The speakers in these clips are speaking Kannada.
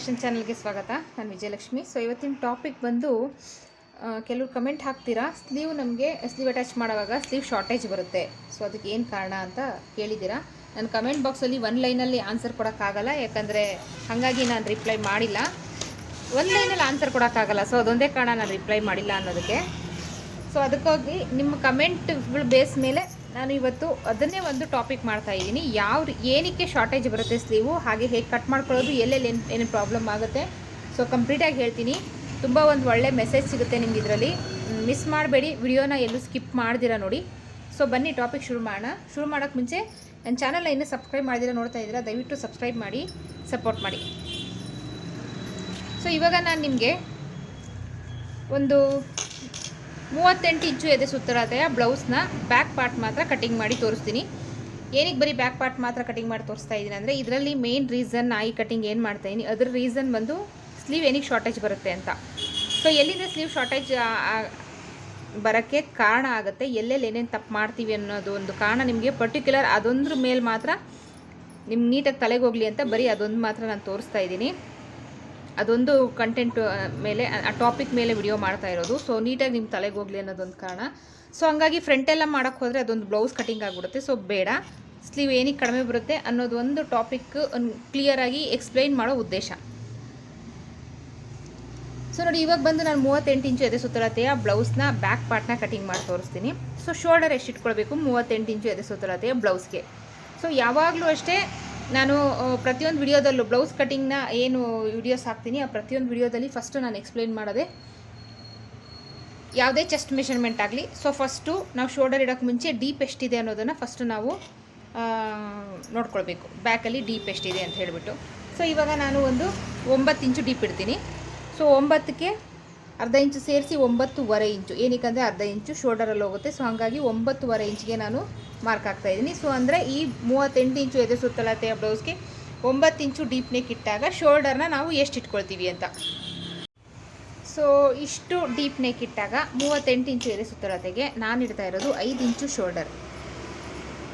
ಫ್ಯಾಷನ್ ಚಾನಲ್ಗೆ ಸ್ವಾಗತ. ನಾನು ವಿಜಯಲಕ್ಷ್ಮಿ. ಸೊ ಇವತ್ತಿನ ಟಾಪಿಕ್ ಬಂದು ಕೆಲವು ಕಮೆಂಟ್ ಹಾಕ್ತೀರಾ? ಸ್ಲೀವ್ ನಮಗೆ ಸ್ಲೀವ್ ಅಟ್ಯಾಚ್ ಮಾಡುವಾಗ ಸ್ಲೀವ್ ಶಾರ್ಟೇಜ್ ಬರುತ್ತೆ. ಸೊ ಅದಕ್ಕೆ ಏನು ಕಾರಣ ಅಂತ ಕೇಳಿದ್ದೀರಾ? ನಾನು ಕಮೆಂಟ್ ಬಾಕ್ಸಲ್ಲಿ ಒನ್ ಲೈನಲ್ಲಿ ಆನ್ಸರ್ ಕೊಡೋಕ್ಕಾಗಲ್ಲ. ಯಾಕಂದರೆ ಹಾಗಾಗಿ ನಾನು ರಿಪ್ಲೈ ಮಾಡಿಲ್ಲ. ಒಂದು ಲೈನಲ್ಲಿ ಆನ್ಸರ್ ಕೊಡೋಕ್ಕಾಗಲ್ಲ. ಸೊ ಅದೊಂದೇ ಕಾರಣ ನಾನು ರಿಪ್ಲೈ ಮಾಡಿಲ್ಲ ಅನ್ನೋದಕ್ಕೆ. ಸೊ ಅದಕ್ಕಾಗಿ ನಿಮ್ಮ ಕಮೆಂಟ್ಗಳು ಬೇಸ್ ಮೇಲೆ ನಾನು ಇವತ್ತು ಅದನ್ನೇ ಒಂದು ಟಾಪಿಕ್ ಮಾಡ್ತಾ ಇದ್ದೀನಿ. ಯಾವ ಏನಕ್ಕೆ ಶಾರ್ಟೇಜ್ ಬರುತ್ತೆ ಸ್ಲೀವು ಹಾಗೆ ಹೇಗೆ ಕಟ್ ಮಾಡ್ಕೊಳ್ಳೋದು? ಎಲ್ಲೆಲ್ಲಿ ಏನು ಏನು ಪ್ರಾಬ್ಲಮ್ ಆಗುತ್ತೆ? ಸೊ ಕಂಪ್ಲೀಟಾಗಿ ಹೇಳ್ತೀನಿ. ತುಂಬ ಒಂದು ಒಳ್ಳೆ ಮೆಸೇಜ್ ಸಿಗುತ್ತೆ ನಿಮ್ಗೆ ಇದರಲ್ಲಿ ಮಿಸ್ ಮಾಡಬೇಡಿ. ವಿಡಿಯೋನ ಎಲ್ಲೂ ಸ್ಕಿಪ್ ಮಾಡ್ದಿರ ನೋಡಿ. ಸೊ ಬನ್ನಿ ಟಾಪಿಕ್ ಶುರು ಮಾಡೋಣ. ಶುರು ಮಾಡೋಕ್ಕೆ ಮುಂಚೆ ನನ್ನ ಚಾನಲ್ನ ಇನ್ನೂ ಸಬ್ಸ್ಕ್ರೈಬ್ ಮಾಡಿದಿರ ನೋಡ್ತಾ ಇದ್ದೀರಾ? ದಯವಿಟ್ಟು ಸಬ್ಸ್ಕ್ರೈಬ್ ಮಾಡಿ ಸಪೋರ್ಟ್ ಮಾಡಿ. ಸೊ ಇವಾಗ ನಾನು ನಿಮಗೆ ಒಂದು ಮೂವತ್ತೆಂಟು ಇಂಚು ಎದೆ ಸುತ್ತಳತೆಯ ಬ್ಲೌಸ್ನ ಬ್ಯಾಕ್ ಪಾರ್ಟ್ ಮಾತ್ರ ಕಟಿಂಗ್ ಮಾಡಿ ತೋರಿಸ್ತೀನಿ. ಏನಕ್ಕೆ ಬರೀ ಬ್ಯಾಕ್ ಪಾರ್ಟ್ ಮಾತ್ರ ಕಟಿಂಗ್ ಮಾಡಿ ತೋರಿಸ್ತಾ ಇದ್ದೀನಿ ಅಂದರೆ ಇದರಲ್ಲಿ ಮೇನ್ ರೀಸನ್ ನಾಯಿ ಕಟಿಂಗ್ ಏನು ಮಾಡ್ತಾ ಇದ್ದೀನಿ, ಅದ್ರ ರೀಸನ್ ಬಂದು ಸ್ಲೀವ್ ಏನಕ್ಕೆ ಶಾರ್ಟೇಜ್ ಬರುತ್ತೆ ಅಂತ. ಸೊ ಎಲ್ಲಿಂದ ಸ್ಲೀವ್ ಶಾರ್ಟೇಜ್ ಬರೋಕ್ಕೆ ಕಾರಣ ಆಗುತ್ತೆ, ಎಲ್ಲೆಲ್ಲಿ ಏನೇನು ತಪ್ಪು ಮಾಡ್ತೀವಿ ಅನ್ನೋದು ಒಂದು ಕಾರಣ ನಿಮಗೆ ಪರ್ಟಿಕ್ಯುಲರ್ ಅದೊಂದ್ರ ಮೇಲೆ ಮಾತ್ರ ನಿಮ್ಗೆ ನೀಟಾಗಿ ತಲೆಗೆ ಹೋಗಲಿ ಅಂತ ಬರೀ ಅದೊಂದು ಮಾತ್ರ ನಾನು ತೋರಿಸ್ತಾ ಇದ್ದೀನಿ. ಅದೊಂದು ಕಂಟೆಂಟ್ ಮೇಲೆ, ಆ ಟಾಪಿಕ್ ಮೇಲೆ ವಿಡಿಯೋ ಮಾಡ್ತಾ ಇರೋದು. ಸೊ ನೀಟಾಗಿ ನಿಮ್ಮ ತಲೆಗೆ ಹೋಗಲಿ ಅನ್ನೋದೊಂದು ಕಾರಣ. ಸೊ ಹಂಗಾಗಿ ಫ್ರಂಟೆಲ್ಲ ಮಾಡೋಕ್ಕೆ ಹೋದರೆ ಅದೊಂದು ಬ್ಲೌಸ್ ಕಟಿಂಗ್ ಆಗಿಬಿಡುತ್ತೆ. ಸೊ ಬೇಡ. ಸ್ಲೀವ್ ಏನಕ್ಕೆ ಕಡಿಮೆ ಬರುತ್ತೆ ಅನ್ನೋದು ಒಂದು ಟಾಪಿಕ್ ಕ್ಲಿಯರಾಗಿ ಎಕ್ಸ್ಪ್ಲೈನ್ ಮಾಡೋ ಉದ್ದೇಶ. ಸೊ ನೋಡಿ, ಇವಾಗ ಬಂದು ನಾನು ಮೂವತ್ತೆಂಟು ಇಂಚು ಎದೆ ಸುತ್ತಳತೆಯ ಬ್ಲೌಸ್ನ ಬ್ಯಾಕ್ ಪಾರ್ಟ್ನ ಕಟಿಂಗ್ ಮಾಡಿ ತೋರಿಸ್ತೀನಿ. ಸೊ ಶೋಲ್ಡರ್ ಎಷ್ಟು ಇಟ್ಕೊಳ್ಬೇಕು ಮೂವತ್ತೆಂಟು ಇಂಚು ಎದೆ ಸುತ್ತಳತೆಯ ಬ್ಲೌಸ್ಗೆ ಸೊ ಯಾವಾಗಲೂ ಅಷ್ಟೇ ನಾನು ಪ್ರತಿಯೊಂದು ವಿಡಿಯೋದಲ್ಲೂ ಬ್ಲೌಸ್ ಕಟಿಂಗ್ನ ಏನು ವಿಡಿಯೋಸ್ ಹಾಕ್ತೀನಿ, ಆ ಪ್ರತಿಯೊಂದು ವಿಡಿಯೋದಲ್ಲಿ ಫಸ್ಟು ನಾನು ಎಕ್ಸ್ಪ್ಲೈನ್ ಮಾಡೋದೆ ಯಾವುದೇ ಚೆಸ್ಟ್ ಮೆಷರ್ಮೆಂಟ್ ಆಗಲಿ. ಸೊ ಫಸ್ಟು ನಾವು ಶೋಲ್ಡರ್ ಇಡೋಕ್ಕೆ ಮುಂಚೆ ಡೀಪ್ ಎಷ್ಟಿದೆ ಅನ್ನೋದನ್ನು ಫಸ್ಟು ನಾವು ನೋಡ್ಕೊಳ್ಬೇಕು. ಬ್ಯಾಕಲ್ಲಿ ಡೀಪ್ ಎಷ್ಟಿದೆ ಅಂತ ಹೇಳಿಬಿಟ್ಟು. ಸೊ ಇವಾಗ ನಾನು ಒಂದು ಒಂಬತ್ತು ಇಂಚು ಡೀಪ್ ಇಡ್ತೀನಿ. ಸೊ ಒಂಬತ್ತಕ್ಕೆ ಅರ್ಧ ಇಂಚು ಸೇರಿಸಿ ಒಂಬತ್ತುವರೆ ಇಂಚು. ಏನಕ್ಕಂದರೆ ಅರ್ಧ ಇಂಚು ಶೋಲ್ಡರಲ್ಲಿ ಹೋಗುತ್ತೆ. ಸೊ ಹಾಗಾಗಿ ಒಂಬತ್ತುವರೆ ಇಂಚಿಗೆ ನಾನು ಮಾರ್ಕ್ ಆಗ್ತಾ ಇದ್ದೀನಿ. ಸೊ ಅಂದರೆ ಈ ಮೂವತ್ತೆಂಟು ಇಂಚು ಎದೆ ಸುತ್ತಲತೆಯ ಬ್ಲೌಸ್ಗೆ ಒಂಬತ್ತು ಇಂಚು ಡೀಪ್ ನೆಕ್ ಇಟ್ಟಾಗ ಶೋಲ್ಡರ್ನ ನಾವು ಎಷ್ಟು ಇಟ್ಕೊಳ್ತೀವಿ ಅಂತ. ಸೊ ಇಷ್ಟು ಡೀಪ್ ನೆಕ್ ಇಟ್ಟಾಗ ಮೂವತ್ತೆಂಟು ಇಂಚು ಎದೆ ಸುತ್ತಲತೆಗೆ ನಾನು ಇಡ್ತಾ ಇರೋದು ಐದು ಇಂಚು ಶೋಲ್ಡರ್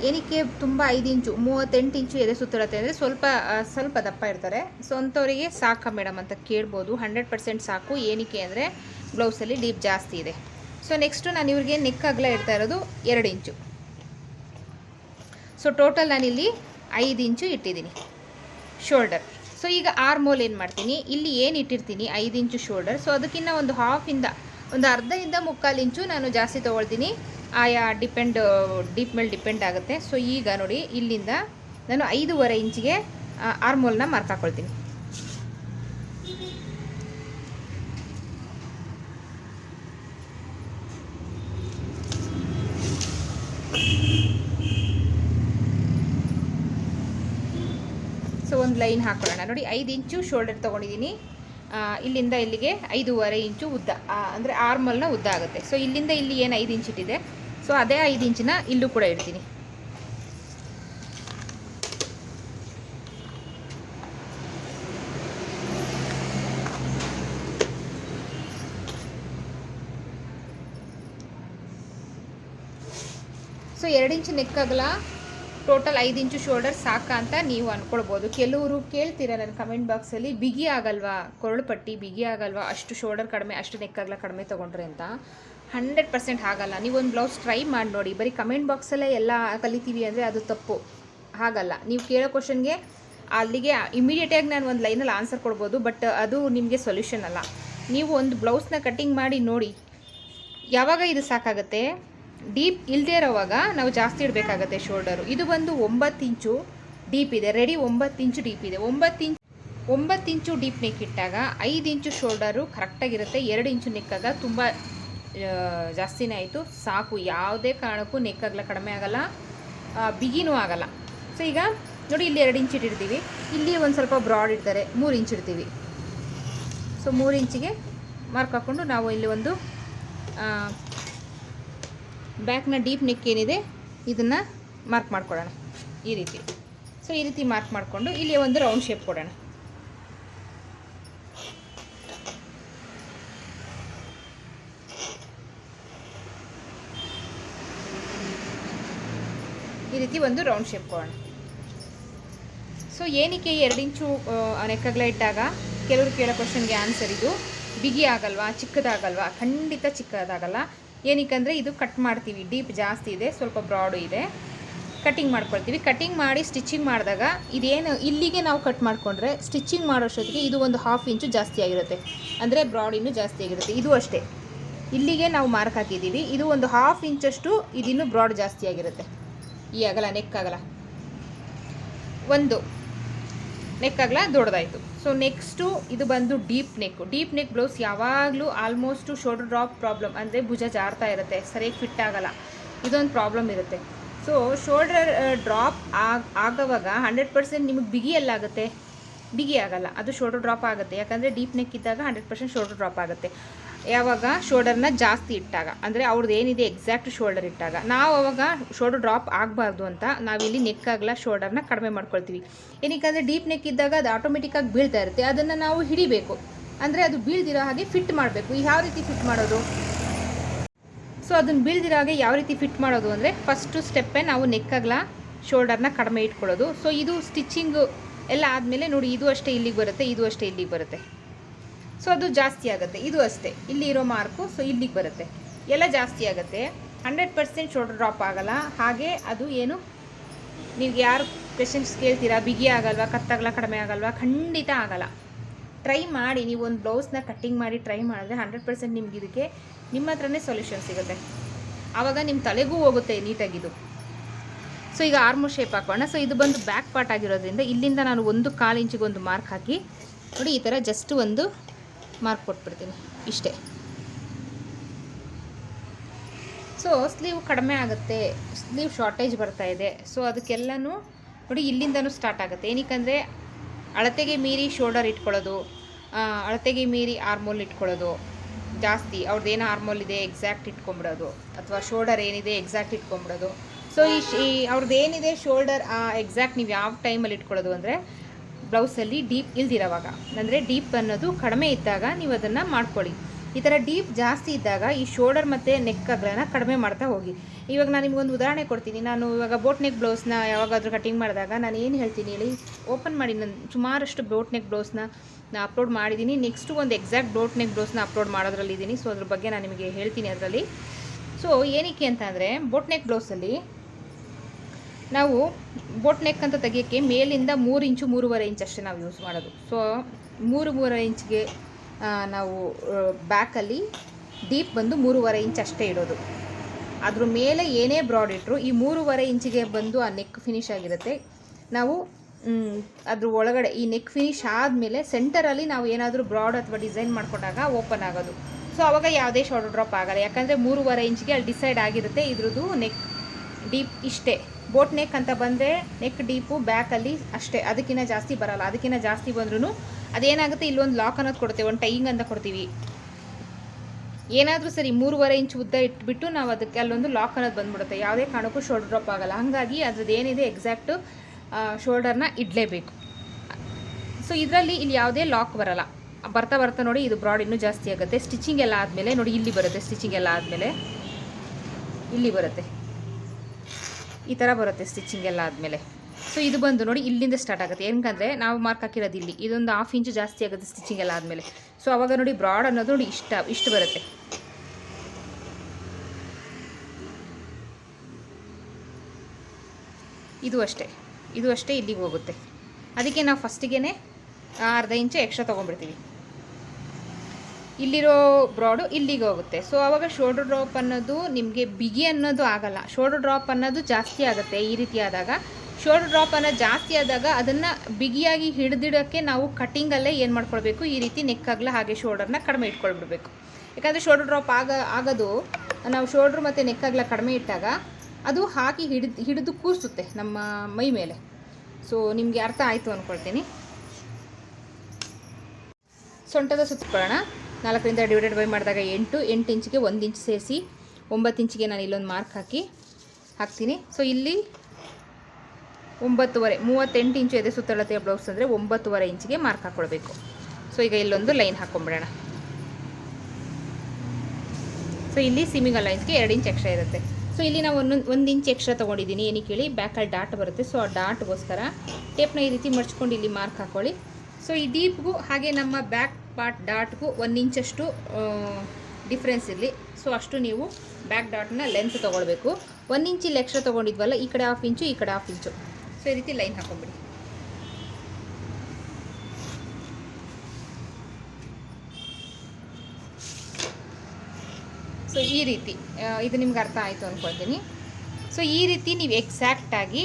ಏನಕ್ಕೆ ತುಂಬ ಐದು ಇಂಚು, ಮೂವತ್ತೆಂಟು ಇಂಚು ಎದೆ ಸುತ್ತಿರುತ್ತೆ ಅಂದರೆ ಸ್ವಲ್ಪ ಸ್ವಲ್ಪ ದಪ್ಪ ಇರ್ತಾರೆ. ಸೊ ಅಂಥವರಿಗೆ ಸಾಕಾ ಮೇಡಮ್ ಅಂತ ಕೇಳ್ಬೋದು. ಹಂಡ್ರೆಡ್ ಪರ್ಸೆಂಟ್ ಸಾಕು. ಏನಕ್ಕೆ ಅಂದರೆ ಬ್ಲೌಸಲ್ಲಿ ಡೀಪ್ ಜಾಸ್ತಿ ಇದೆ. ಸೊ ನೆಕ್ಸ್ಟು ನಾನು ಇವ್ರಿಗೆ ನೆಕ್ ಅಗಲ ಇಡ್ತಾ ಇರೋದು ಎರಡು ಇಂಚು. ಸೊ ಟೋಟಲ್ ನಾನಿಲ್ಲಿ ಐದು ಇಂಚು ಇಟ್ಟಿದ್ದೀನಿ. ಶೋಲ್ಡರ್ ಸೊ ಈಗ ಆರ್ ಮೋಲ್ ಏನು ಮಾಡ್ತೀನಿ? ಇಲ್ಲಿ ಏನು ಇಟ್ಟಿರ್ತೀನಿ? ಐದು ಇಂಚು ಶೋಲ್ಡರ್ ಸೊ ಅದಕ್ಕಿಂತ ಒಂದು ಹಾಫಿಂದ ಒಂದು ಅರ್ಧದಿಂದ ಮುಕ್ಕಾಲು ಇಂಚು ನಾನು ಜಾಸ್ತಿ ತೊಗೊಳ್ತೀನಿ. ಆಯಾ ಡಿಪೆಂಡ್, ಡೀಪ್ ಮೇಲೆ ಡಿಪೆಂಡ್ ಆಗುತ್ತೆ. ಸೊ ಈಗ ನೋಡಿ, ಇಲ್ಲಿಂದ ನಾನು ಐದೂವರೆ ಇಂಚಿಗೆ ಆರ್ಮೋಲ್ನ ಮಾರ್ಕ್ ಹಾಕ್ಕೊಳ್ತೀನಿ ಸೊ ಒಂದು ಲೈನ್ ಹಾಕೊಳ್ಳೋಣ. ನೋಡಿ, ಐದು ಇಂಚು ಶೋಲ್ಡರ್ ತೊಗೊಂಡಿದ್ದೀನಿ. ಇಲ್ಲಿಂದ ಇಲ್ಲಿಗೆ ಐದೂವರೆ ಇಂಚು ಉದ್ದ ಅಂದರೆ ಆರ್ಮಲ್ನ ಉದ್ದ ಆಗುತ್ತೆ. ಸೊ ಇಲ್ಲಿಂದ ಇಲ್ಲಿ ಏನು ಐದು ಇಂಚ್ ಇಟ್ಟಿದೆ? ಸೊ ಅದೇ ಐದು ಇಂಚಿನ ಇಲ್ಲೂ ಕೂಡ ಇಡ್ತೀನಿ. ಸೊ ಎರಡು ಇಂಚು ನೆಕ್ ಅಗಲ ಟೋಟಲ್ ಐದು ಇಂಚು ಶೋಲ್ಡರ್ ಸಾಕಾ ಅಂತ ನೀವು ಅಂದ್ಕೊಳ್ಬೋದು ಕೆಲವರು ಕೇಳ್ತೀರ ನನ್ನ ಕಮೆಂಟ್ ಬಾಕ್ಸಲ್ಲಿ, ಬಿಗಿ ಆಗಲ್ವಾ? ಕೊರಳು ಪಟ್ಟಿ ಬಿಗಿ ಆಗಲ್ವಾ? ಅಷ್ಟು ಶೋಲ್ಡರ್ ಕಡಿಮೆ, ಅಷ್ಟು ನೆಕ್ ಕಡಿಮೆ ತೊಗೊಂಡ್ರೆ ಅಂತ. ಹಂಡ್ರೆಡ್ ಪರ್ಸೆಂಟ್ ಆಗಲ್ಲ ನೀವು ಒಂದು ಬ್ಲೌಸ್ ಟ್ರೈ ಮಾಡಿ ನೋಡಿ. ಬರೀ ಕಮೆಂಟ್ ಬಾಕ್ಸಲ್ಲೇ ಎಲ್ಲ ಕಲಿತೀವಿ ಅಂದರೆ ಅದು ತಪ್ಪು. ಹಾಗಲ್ಲ. ನೀವು ಕೇಳೋ ಕ್ವಶನ್ಗೆ ಅಲ್ಲಿಗೆ ಇಮಿಡಿಯೇಟಾಗಿ ನಾನು ಒಂದು ಲೈನಲ್ಲಿ ಆನ್ಸರ್ ಕೊಡ್ಬೋದು, ಬಟ್ ಅದು ನಿಮಗೆ ಸೊಲ್ಯೂಷನ್ ಅಲ್ಲ. ನೀವು ಒಂದು ಬ್ಲೌಸ್ನ ಕಟ್ಟಿಂಗ್ ಮಾಡಿ ನೋಡಿ. ಯಾವಾಗ ಇದು ಸಾಕಾಗುತ್ತೆ? ಡೀಪ್ ಇಲ್ಲದೆ ಇರೋವಾಗ ನಾವು ಜಾಸ್ತಿ ಇಡಬೇಕಾಗತ್ತೆ ಶೋಲ್ಡರು. ಇದು ಬಂದು ಒಂಬತ್ತು ಇಂಚು ಡೀಪ್ ಇದೆ. ರೆಡಿ ಒಂಬತ್ತು ಇಂಚು ಡೀಪ್ ಇದೆ. ಒಂಬತ್ತು ಇಂಚು ಒಂಬತ್ತು ಇಂಚು ಡೀಪ್ ನೆಕ್ ಇಟ್ಟಾಗ ಐದು ಇಂಚು ಶೋಲ್ಡರು ಕರೆಕ್ಟಾಗಿರುತ್ತೆ ಎರಡು ಇಂಚು ನೆಕ್ಕಾಗ ತುಂಬ ಜಾಸ್ತಿನೇ ಆಯಿತು. ಸಾಕು. ಯಾವುದೇ ಕಾರಣಕ್ಕೂ ನೆಕ್ಕಾಗಲ್ಲ ಕಡಿಮೆ ಆಗಲ್ಲ ಬಿಗಿನೂ ಆಗಲ್ಲ. ಸೊ, ಈಗ ನೋಡಿ, ಇಲ್ಲಿ ಎರಡು ಇಂಚ್ ಇಟ್ಟಿರ್ತೀವಿ. ಇಲ್ಲಿ ಒಂದು ಸ್ವಲ್ಪ ಬ್ರಾಡ್ ಇಡ್ತಾರೆ. ಮೂರು ಇಂಚ್ ಇಡ್ತೀವಿ. ಸೊ, ಮೂರು ಇಂಚಿಗೆ ಮಾರ್ಕ್ ಹಾಕ್ಕೊಂಡು ನಾವು ಇಲ್ಲಿ ಒಂದು ಬ್ಯಾಕ್ನ ಡೀಪ್ ನೆಕ್ ಏನಿದೆ, ಇದನ್ನು ಮಾರ್ಕ್ ಮಾಡ್ಕೊಳ್ಳೋಣ. ಈ ರೀತಿ. ಸೊ ಈ ರೀತಿ ಮಾರ್ಕ್ ಮಾಡಿಕೊಂಡು ಇಲ್ಲಿ ಒಂದು ರೌಂಡ್ ಶೇಪ್ ಕೊಡೋಣ. ಈ ರೀತಿ ಒಂದು ರೌಂಡ್ ಶೇಪ್ ಕೊಡೋಣ. ಸೊ ಏನಕ್ಕೆ ಎರಡು ಇಂಚು ನೆಕ್ಕಗಲ ಇಟ್ಟಾಗ? ಕೆಲವರು ಕೇಳೋ ಕ್ವಶನ್ಗೆ ಆನ್ಸರ್ ಇದು. ಬಿಗಿ ಆಗಲ್ವಾ ಚಿಕ್ಕದಾಗಲ್ವಾ? ಖಂಡಿತ ಚಿಕ್ಕದಾಗಲ್ಲ. ಏನಕ್ಕಂದರೆ ಇದು ಕಟ್ ಮಾಡ್ತೀವಿ. ಡೀಪ್ ಜಾಸ್ತಿ ಇದೆ, ಸ್ವಲ್ಪ ಬ್ರಾಡು ಇದೆ. ಕಟ್ಟಿಂಗ್ ಮಾಡ್ಕೊಳ್ತೀವಿ. ಕಟಿಂಗ್ ಮಾಡಿ ಸ್ಟಿಚಿಂಗ್ ಮಾಡಿದಾಗ ಇದೇನು ಇಲ್ಲಿಗೆ ನಾವು ಕಟ್ ಮಾಡಿಕೊಂಡ್ರೆ ಸ್ಟಿಚಿಂಗ್ ಮಾಡೋಷ್ಟೊತ್ತಿಗೆ ಇದು ಒಂದು ಹಾಫ್ ಇಂಚು ಜಾಸ್ತಿ ಆಗಿರುತ್ತೆ. ಅಂದರೆ ಬ್ರಾಡ್ ಇನ್ನೂ ಜಾಸ್ತಿ ಆಗಿರುತ್ತೆ. ಇದು ಅಷ್ಟೇ. ಇಲ್ಲಿಗೆ ನಾವು ಮಾರ್ಕ್ ಹಾಕಿದ್ದೀವಿ. ಇದು ಒಂದು ಹಾಫ್ ಇಂಚಷ್ಟು ಇದಿನ್ನು ಬ್ರಾಡ್ ಜಾಸ್ತಿ ಆಗಿರುತ್ತೆ. ಈ ಅಗಲ ನೆಕ್ ಅಗಲ ಒಂದು. ನೆಕ್ ಅಗಲ ದೊಡ್ಡದಾಯಿತು. ಸೊ ನೆಕ್ಸ್ಟು ಇದು ಬಂದು deep neck deep neck blouse ಯಾವಾಗಲೂ ಆಲ್ಮೋಸ್ಟು ಶೋಲ್ಡರ್ ಡ್ರಾಪ್ ಪ್ರಾಬ್ಲಮ್ ಅಂದರೆ ಭುಜ ಜಾರ್ತಾ ಇರುತ್ತೆ, ಸರಿಯಾಗಿ ಫಿಟ್ ಆಗಲ್ಲ. ಇದೊಂದು ಪ್ರಾಬ್ಲಮ್ ಇರುತ್ತೆ. ಸೊ ಶೋಲ್ಡರ್ ಡ್ರಾಪ್ ಆಗ, ಆಗೋವಾಗ ಹಂಡ್ರೆಡ್ ಪರ್ಸೆಂಟ್ ನಿಮಗೆ ಬಿಗಿ ಎಲ್ಲಾಗುತ್ತೆ ಬಿಗಿ ಆಗಲ್ಲ. ಅದು ಶೋಲ್ಡರ್ ಡ್ರಾಪ್ ಆಗುತ್ತೆ. ಯಾಕಂದರೆ ಡೀಪ್ ನೆಕ್ ಇದ್ದಾಗ ಹಂಡ್ರೆಡ್ ಪರ್ಸೆಂಟ್ ಶೋಲ್ಡರ್ ಡ್ರಾಪ್ ಆಗುತ್ತೆ. ಯಾವಾಗ ಶೋಲ್ಡರ್ನ ಜಾಸ್ತಿ ಇಟ್ಟಾಗ, ಅಂದರೆ ಅವ್ರದ್ದು ಏನಿದೆ ಎಕ್ಸಾಕ್ಟ್ ಶೋಲ್ಡರ್ ಇಟ್ಟಾಗ. ನಾವು ಅವಾಗ ಶೋಲ್ಡರ್ ಡ್ರಾಪ್ ಆಗಬಾರ್ದು ಅಂತ ನಾವಿಲ್ಲಿ ನೆಕ್ ಆಗಲ್ಲ ಶೋಲ್ಡರ್ನ ಕಡಿಮೆ ಮಾಡ್ಕೊಳ್ತೀವಿ. ಏನಕ್ಕೆ ಡೀಪ್ ನೆಕ್ ಇದ್ದಾಗ ಅದು ಆಟೋಮೆಟಿಕ್ಕಾಗಿ ಬೀಳ್ತಾ ಇರುತ್ತೆ, ಅದನ್ನು ನಾವು ಹಿಡಿಬೇಕು. ಅಂದರೆ ಅದು ಬೀಳ್ದಿರೋ ಹಾಗೆ ಫಿಟ್ ಮಾಡಬೇಕು. ಯಾವ ರೀತಿ ಫಿಟ್ ಮಾಡೋದು? ಸೊ ಅದನ್ನು ಬೀಳ್ದಿರೋ ಹಾಗೆ ಯಾವ ರೀತಿ ಫಿಟ್ ಮಾಡೋದು ಅಂದರೆ ಫಸ್ಟು ಸ್ಟೆಪ್ಪೇ ನಾವು ನೆಕ್ಕಾಗಲ ಶೋಲ್ಡರ್ನ ಕಡಿಮೆ ಇಟ್ಕೊಳ್ಳೋದು. ಸೊ ಇದು ಸ್ಟಿಚ್ಚಿಂಗು ಎಲ್ಲ ಆದಮೇಲೆ ನೋಡಿ, ಇದು ಅಷ್ಟೇ ಇಲ್ಲಿಗೆ ಬರುತ್ತೆ, ಇದು ಅಷ್ಟೇ ಇಲ್ಲಿಗೆ ಬರುತ್ತೆ. ಸೊ ಅದು ಜಾಸ್ತಿ ಆಗುತ್ತೆ. ಇದು ಅಷ್ಟೇ. ಇಲ್ಲಿ ಇರೋ ಮಾರ್ಕು ಸೊ ಇಲ್ಲಿಗೆ ಬರುತ್ತೆ. ಎಲ್ಲ ಜಾಸ್ತಿ ಆಗುತ್ತೆ. ಹಂಡ್ರೆಡ್ ಪರ್ಸೆಂಟ್ ಶೋಲ್ಡರ್ ಡ್ರಾಪ್ ಆಗಲ್ಲ. ಹಾಗೆ ಅದು ಏನು? ನೀವು ಯಾರು ಕ್ವೆಶನ್ಸ್ ಕೇಳ್ತೀರಾ? ಬಿಗಿ ಆಗಲ್ವಾ? ಕತ್ತಾಗಲ್ಲ ಕಡಿಮೆ ಆಗಲ್ವಾ? ಖಂಡಿತ ಆಗಲ್ಲ. ಟ್ರೈ ಮಾಡಿ. ನೀವು ಒಂದು ಬ್ಲೌಸ್ನ ಕಟ್ಟಿಂಗ್ ಮಾಡಿ ಟ್ರೈ ಮಾಡಿದ್ರೆ ಹಂಡ್ರೆಡ್ ಪರ್ಸೆಂಟ್ ನಿಮ್ಗೆ ಇದಕ್ಕೆ ನಿಮ್ಮ ಹತ್ರನೇ ಸೊಲ್ಯೂಷನ್ ಸಿಗುತ್ತೆ. ಆವಾಗ ನಿಮ್ಮ ತಲೆಗೂ ಹೋಗುತ್ತೆ ನೀಟಾಗಿದು ಸೊ ಈಗ ಆರ್ಮೋ ಶೇಪ್ ಹಾಕೋಣ. ಸೊ ಇದು ಬಂದು ಬ್ಯಾಕ್ ಪಾರ್ಟ್ ಆಗಿರೋದ್ರಿಂದ ಇಲ್ಲಿಂದ ನಾನು ಒಂದು ಕಾಲು ಇಂಚಿಗೆ ಒಂದು ಮಾರ್ಕ್ ಹಾಕಿ ನೋಡಿ, ಈ ಥರ ಜಸ್ಟ್ ಒಂದು ಮಾರ್ಕ್ ಕೊಟ್ಬಿಡ್ತೀನಿ. ಇಷ್ಟೇ. ಸೊ ಸ್ಲೀವ್ ಕಡಿಮೆ ಆಗುತ್ತೆ. ಸ್ಲೀವ್ ಶಾರ್ಟೇಜ್ ಬರ್ತಾ ಇದೆ. ಸೊ ಅದಕ್ಕೆಲ್ಲನೂ ನೋಡಿ, ಇಲ್ಲಿಂದನೂ ಸ್ಟಾರ್ಟ್ ಆಗುತ್ತೆ. ಏನಕ್ಕಂದರೆ, ಅಳತೆಗೆ ಮೀರಿ ಶೋಲ್ಡರ್ ಇಟ್ಕೊಳ್ಳೋದು ಅಳತೆಗೆ ಮೀರಿ ಆರ್ಮೋಲ್ ಇಟ್ಕೊಳ್ಳೋದು, ಜಾಸ್ತಿ. ಅವ್ರದ್ದು ಏನು ಆರ್ಮೋಲ್ ಇದೆ ಎಕ್ಸಾಕ್ಟ್ ಇಟ್ಕೊಂಬಿಡೋದು. ಅಥವಾ ಶೋಲ್ಡರ್ ಏನಿದೆ ಎಕ್ಸಾಕ್ಟ್ ಇಟ್ಕೊಂಬಿಡೋದು. ಸೊ ಈ ಶ್- ಏನಿದೆ ಶೋಲ್ಡರ್ ಎಕ್ಸಾಕ್ಟ್ ನೀವು ಯಾವ ಟೈಮಲ್ಲಿ ಇಟ್ಕೊಳ್ಳೋದು ಅಂದರೆ ಬ್ಲೌಸಲ್ಲಿ ಡೀಪ್ ಇಲ್ದಿರೋವಾಗ, ಅಂದರೆ ಡೀಪ್ ಅನ್ನೋದು ಕಡಿಮೆ ಇದ್ದಾಗ ನೀವು ಅದನ್ನು ಮಾಡ್ಕೊಳ್ಳಿ. ಈ ಥರ ಡೀಪ್ ಜಾಸ್ತಿ ಇದ್ದಾಗ ಈ ಶೋಲ್ಡರ್ ಮತ್ತು ನೆಕ್ ಅಗಲನ ಕಡಿಮೆ ಮಾಡ್ತಾ ಹೋಗಿ. ಇವಾಗ ನಾನು ನಿಮಗೊಂದು ಉದಾಹರಣೆ ಕೊಡ್ತೀನಿ. ನಾನು ಇವಾಗ ಬೋಟ್ ನೆಕ್ ಬ್ಲೌಸ್ನ ಯಾವಾಗಾದರೂ ಕಟಿಂಗ್ ಮಾಡಿದಾಗ ನಾನು ಏನು ಹೇಳ್ತೀನಿ ಹೇಳಿ ಓಪನ್ ಮಾಡಿ, ನಾನು ಸುಮಾರಷ್ಟು ಬೋಟ್ ನೆಕ್ ಬ್ಲೌಸ್ನ ನಾನು ಅಪ್ಲೋಡ್ ಮಾಡಿದ್ದೀನಿ ನೆಕ್ಸ್ಟು ಒಂದು ಎಕ್ಸಾಕ್ಟ್ ಬೋಟ್ ನೆಕ್ ಬ್ಲೌಸ್ನ ಅಪ್ಲೋಡ್ ಮಾಡೋದ್ರಲ್ಲಿದ್ದೀನಿ. ಸೊ ಅದ್ರ ಬಗ್ಗೆ ನಾನು ನಿಮಗೆ ಹೇಳ್ತೀನಿ ಅದರಲ್ಲಿ. ಸೊ ಏನಕ್ಕೆ ಅಂತಂದರೆ ಬೋಟ್ ನೆಕ್ ಬ್ಲೌಸಲ್ಲಿ ನಾವು ಬೋಟ್ ನೆಕ್ ಅಂತ ತೆಗಿಯೋಕ್ಕೆ ಮೇಲಿಂದ ಮೂರು ಇಂಚು ಮೂರುವರೆ ಇಂಚ್ ಅಷ್ಟೇ ನಾವು ಯೂಸ್ ಮಾಡೋದು. ಸೊ ಮೂರು ಮೂರುವರೆ ಇಂಚ್ಗೆ ನಾವು ಬ್ಯಾಕಲ್ಲಿ ಡೀಪ್ ಬಂದು ಮೂರುವರೆ ಇಂಚ್ ಅಷ್ಟೇ ಇಡೋದು. ಅದ್ರ ಮೇಲೆ ಏನೇ ಬ್ರಾಡ್ ಇಟ್ಟರು ಈ ಮೂರುವರೆ ಇಂಚಿಗೆ ಬಂದು ಆ ನೆಕ್ ಫಿನಿಶ್ ಆಗಿರುತ್ತೆ. ನಾವು ಅದ್ರ ಒಳಗಡೆ ಈ ನೆಕ್ ಫಿನಿಶ್ ಆದಮೇಲೆ ಸೆಂಟರಲ್ಲಿ ನಾವು ಏನಾದರೂ ಬ್ರಾಡ್ ಅಥವಾ ಡಿಸೈನ್ ಮಾಡ್ಕೊಂಡಾಗ ಓಪನ್ ಆಗೋದು. ಸೊ ಅವಾಗ ಯಾವುದೇ ಶಾರ್ಟ್ ಡ್ರಾಪ್ ಆಗಲ್ಲ. ಯಾಕಂದರೆ ಮೂರುವರೆ ಇಂಚಿಗೆ ಅಲ್ಲಿ ಡಿಸೈಡ್ ಆಗಿರುತ್ತೆ, ಇದ್ರದ್ದು ನೆಕ್ ಡೀಪ್ ಇಷ್ಟೇ. ಬೋಟ್ ನೆಕ್ ಅಂತ ಬಂದರೆ ನೆಕ್ ಡೀಪು ಬ್ಯಾಕಲ್ಲಿ ಅಷ್ಟೇ. ಅದಕ್ಕಿಂತ ಜಾಸ್ತಿ ಬರಲ್ಲ. ಅದಕ್ಕಿಂತ ಜಾಸ್ತಿ ಬಂದ್ರೂ ಅದೇನಾಗುತ್ತೆ? ಇಲ್ಲೊಂದು ಲಾಕ್ ಅನ್ನೋದು ಕೊಡ್ತೇವೆ. ಒಂದು ಟೈಯಿಂಗ್ ಅಂತ ಕೊಡ್ತೀವಿ. ಏನಾದರೂ ಸರಿ ಮೂರುವರೆ ಇಂಚ್ ಉದ್ದ ಇಟ್ಬಿಟ್ಟು ನಾವು ಅದಕ್ಕೆ ಅಲ್ಲೊಂದು ಲಾಕ್ ಅನ್ನೋದು ಬಂದ್ಬಿಡುತ್ತೆ. ಯಾವುದೇ ಕಾರಣಕ್ಕೂ ಶೋಲ್ಡರ್ ಡ್ರಾಪ್ ಆಗಲ್ಲ. ಹಾಗಾಗಿ ಅದ್ರದ್ದು ಏನಿದೆ ಎಕ್ಸಾಕ್ಟು ಶೋಲ್ಡರ್ನ ಇಡಲೇಬೇಕು. ಸೊ ಇದರಲ್ಲಿ ಇಲ್ಲಿ ಯಾವುದೇ ಲಾಕ್ ಬರಲ್ಲ. ಬರ್ತಾ ಬರ್ತಾ ನೋಡಿ ಇದು ಬ್ರಾಡ್ ಇನ್ನೂ ಜಾಸ್ತಿ ಆಗುತ್ತೆ. ಸ್ಟಿಚಿಂಗ್ ಎಲ್ಲ ಆದಮೇಲೆ ನೋಡಿ, ಇಲ್ಲಿ ಬರುತ್ತೆ. ಸ್ಟಿಚಿಂಗ್ ಎಲ್ಲ ಆದಮೇಲೆ ಇಲ್ಲಿ ಬರುತ್ತೆ. ಈ ಥರ ಬರುತ್ತೆ ಸ್ಟಿಚಿಂಗ್ ಎಲ್ಲ ಆದಮೇಲೆ. ಸೊ ಇದು ಬಂದು ನೋಡಿ ಇಲ್ಲಿಂದ ಸ್ಟಾರ್ಟ್ ಆಗುತ್ತೆ. ಏನಕ್ಕಂದರೆ ನಾವು ಮಾರ್ಕ್ ಹಾಕಿರೋದು ಇಲ್ಲಿ. ಇದೊಂದು ಹಾಫ್ ಇಂಚು ಜಾಸ್ತಿ ಆಗುತ್ತೆ ಸ್ಟಿಚಿಂಗ್ ಎಲ್ಲ ಆದಮೇಲೆ. ಸೊ ಅವಾಗ ನೋಡಿ ಬ್ರಾಡ್ ಅನ್ನೋದು ನೋಡಿ ಇಷ್ಟ, ಇಷ್ಟು ಬರುತ್ತೆ. ಇದು ಅಷ್ಟೇ. ಇದು ಅಷ್ಟೇ ಇಲ್ಲಿಗೆ ಹೋಗುತ್ತೆ. ಅದಕ್ಕೆ ನಾವು ಫಸ್ಟಿಗೆ ಅರ್ಧ ಇಂಚು ಎಕ್ಸ್ಟ್ರಾ ತೊಗೊಂಡ್ಬಿಡ್ತೀವಿ. ಇಲ್ಲಿರೋ ಬ್ರಾಡು ಇಲ್ಲಿಗೆ ಹೋಗುತ್ತೆ. ಸೊ ಆವಾಗ ಶೋಲ್ಡರ್ ಡ್ರಾಪ್ ಅನ್ನೋದು ನಿಮಗೆ ಬಿಗಿ ಅನ್ನೋದು ಆಗಲ್ಲ. ಶೋಲ್ಡರ್ ಡ್ರಾಪ್ ಅನ್ನೋದು ಜಾಸ್ತಿ ಆಗುತ್ತೆ ಈ ರೀತಿ ಆದಾಗ. ಶೋಲ್ಡರ್ ಡ್ರಾಪ್ ಅನ್ನೋದು ಜಾಸ್ತಿ ಆದಾಗ ಅದನ್ನು ಬಿಗಿಯಾಗಿ ಹಿಡಿದಿಡೋಕ್ಕೆ ನಾವು ಕಟ್ಟಿಂಗಲ್ಲೇ ಏನು ಮಾಡ್ಕೊಳ್ಬೇಕು? ಈ ರೀತಿ ನೆಕ್ಕಾಗಲ ಹಾಗೆ ಶೋಲ್ಡರ್ನ ಕಡಿಮೆ ಇಟ್ಕೊಳ್ಬಿಡ್ಬೇಕು. ಯಾಕಂದರೆ ಶೋಲ್ಡರ್ ಡ್ರಾಪ್ ಆಗ, ಆಗೋದು, ನಾವು ಶೋಲ್ಡ್ರ್ ಮತ್ತು ನೆಕ್ಕಾಗಲ ಕಡಿಮೆ ಇಟ್ಟಾಗ ಅದು ಹಾಕಿ ಹಿಡಿದು ಹಿಡಿದು ಕೂರಿಸುತ್ತೆ ನಮ್ಮ ಮೈ ಮೇಲೆ. ಸೊ ನಿಮಗೆ ಅರ್ಥ ಆಯಿತು ಅಂದ್ಕೊಳ್ತೀನಿ ಸೊಂಟದ ಸುತ್ತಕೊಳ್ಳೋಣ. ನಾಲ್ಕರಿಂದ ಡಿವೈಡೆಡ್ ಬೈ ಮಾಡಿದಾಗ ಎಂಟು ಎಂಟು ಇಂಚಿಗೆ ಒಂದು ಇಂಚ್ ಸೇರಿಸಿ ಒಂಬತ್ತು ಇಂಚಿಗೆ ನಾನು ಇಲ್ಲೊಂದು ಮಾರ್ಕ್ ಹಾಕಿ ಹಾಕ್ತೀನಿ. ಸೊ ಇಲ್ಲಿ ಒಂಬತ್ತುವರೆ, ಮೂವತ್ತೆಂಟು ಇಂಚು ಎದೆ ಸುತ್ತಳತೆಯ ಬ್ಲೌಸ್ ಅಂದರೆ ಒಂಬತ್ತುವರೆ ಇಂಚಿಗೆ ಮಾರ್ಕ್ ಹಾಕ್ಕೊಳ್ಬೇಕು ಸೊ ಈಗ ಇಲ್ಲೊಂದು ಲೈನ್ ಹಾಕ್ಕೊಂಬಿಡೋಣ ಸೊ ಇಲ್ಲಿ ಸಿಮಿಂಗ್ ಲೈನ್ಸ್ಗೆ ಎರಡು ಇಂಚ್ ಎಕ್ಸ್ಟ್ರಾ ಇರುತ್ತೆ. ಸೊ ಇಲ್ಲಿ ನಾವು ಒಂದೊಂದು ಒಂದು ಇಂಚ್ ಎಕ್ಸ್ಟ್ರಾ ತೊಗೊಂಡಿದ್ದೀನಿ. ಏನಕ್ಕೆ ಹೇಳಿ ಬ್ಯಾಕಲ್ಲಿ ಡಾಟ್ ಬರುತ್ತೆ. ಸೊ ಆ ಡಾಟ್ಗೋಸ್ಕರ ಟೇಪ್ನ ಈ ರೀತಿ ಮಡ್ಚ್ಕೊಂಡು ಇಲ್ಲಿ ಮಾರ್ಕ್ ಹಾಕ್ಕೊಳ್ಳಿ ಸೊ ಈ ಡೀಪ್ಗೂ ಹಾಗೆ ನಮ್ಮ ಬ್ಯಾಕ್ ಪಾರ್ಟ್ ಡಾಟ್ಗೂ ಒಂದು ಇಂಚಷ್ಟು ಡಿಫ್ರೆನ್ಸ್ ಇರಲಿ. ಸೊ ಅಷ್ಟು ನೀವು ಬ್ಯಾಕ್ ಡಾಟ್ನ ಲೆಂತ್ ತೊಗೊಳ್ಬೇಕು. ಒಂದು ಇಂಚ್ ಎಕ್ಸ್ಟ್ರಾ ತೊಗೊಂಡಿದ್ವಲ್ಲ, ಈ ಕಡೆ ಹಾಫ್ ಇಂಚು ಈ ಕಡೆ ಹಾಫ್ ಇಂಚು ಸೊ ಈ ರೀತಿ ಲೈನ್ ಹಾಕೊಂಬಿಡಿ ಸೊ ಈ ರೀತಿ ಇದು ನಿಮ್ಗೆ ಅರ್ಥ ಆಯಿತು ಅಂದ್ಕೊಳ್ತೀನಿ ಸೊ ಈ ರೀತಿ ನೀವು ಎಕ್ಸಾಕ್ಟಾಗಿ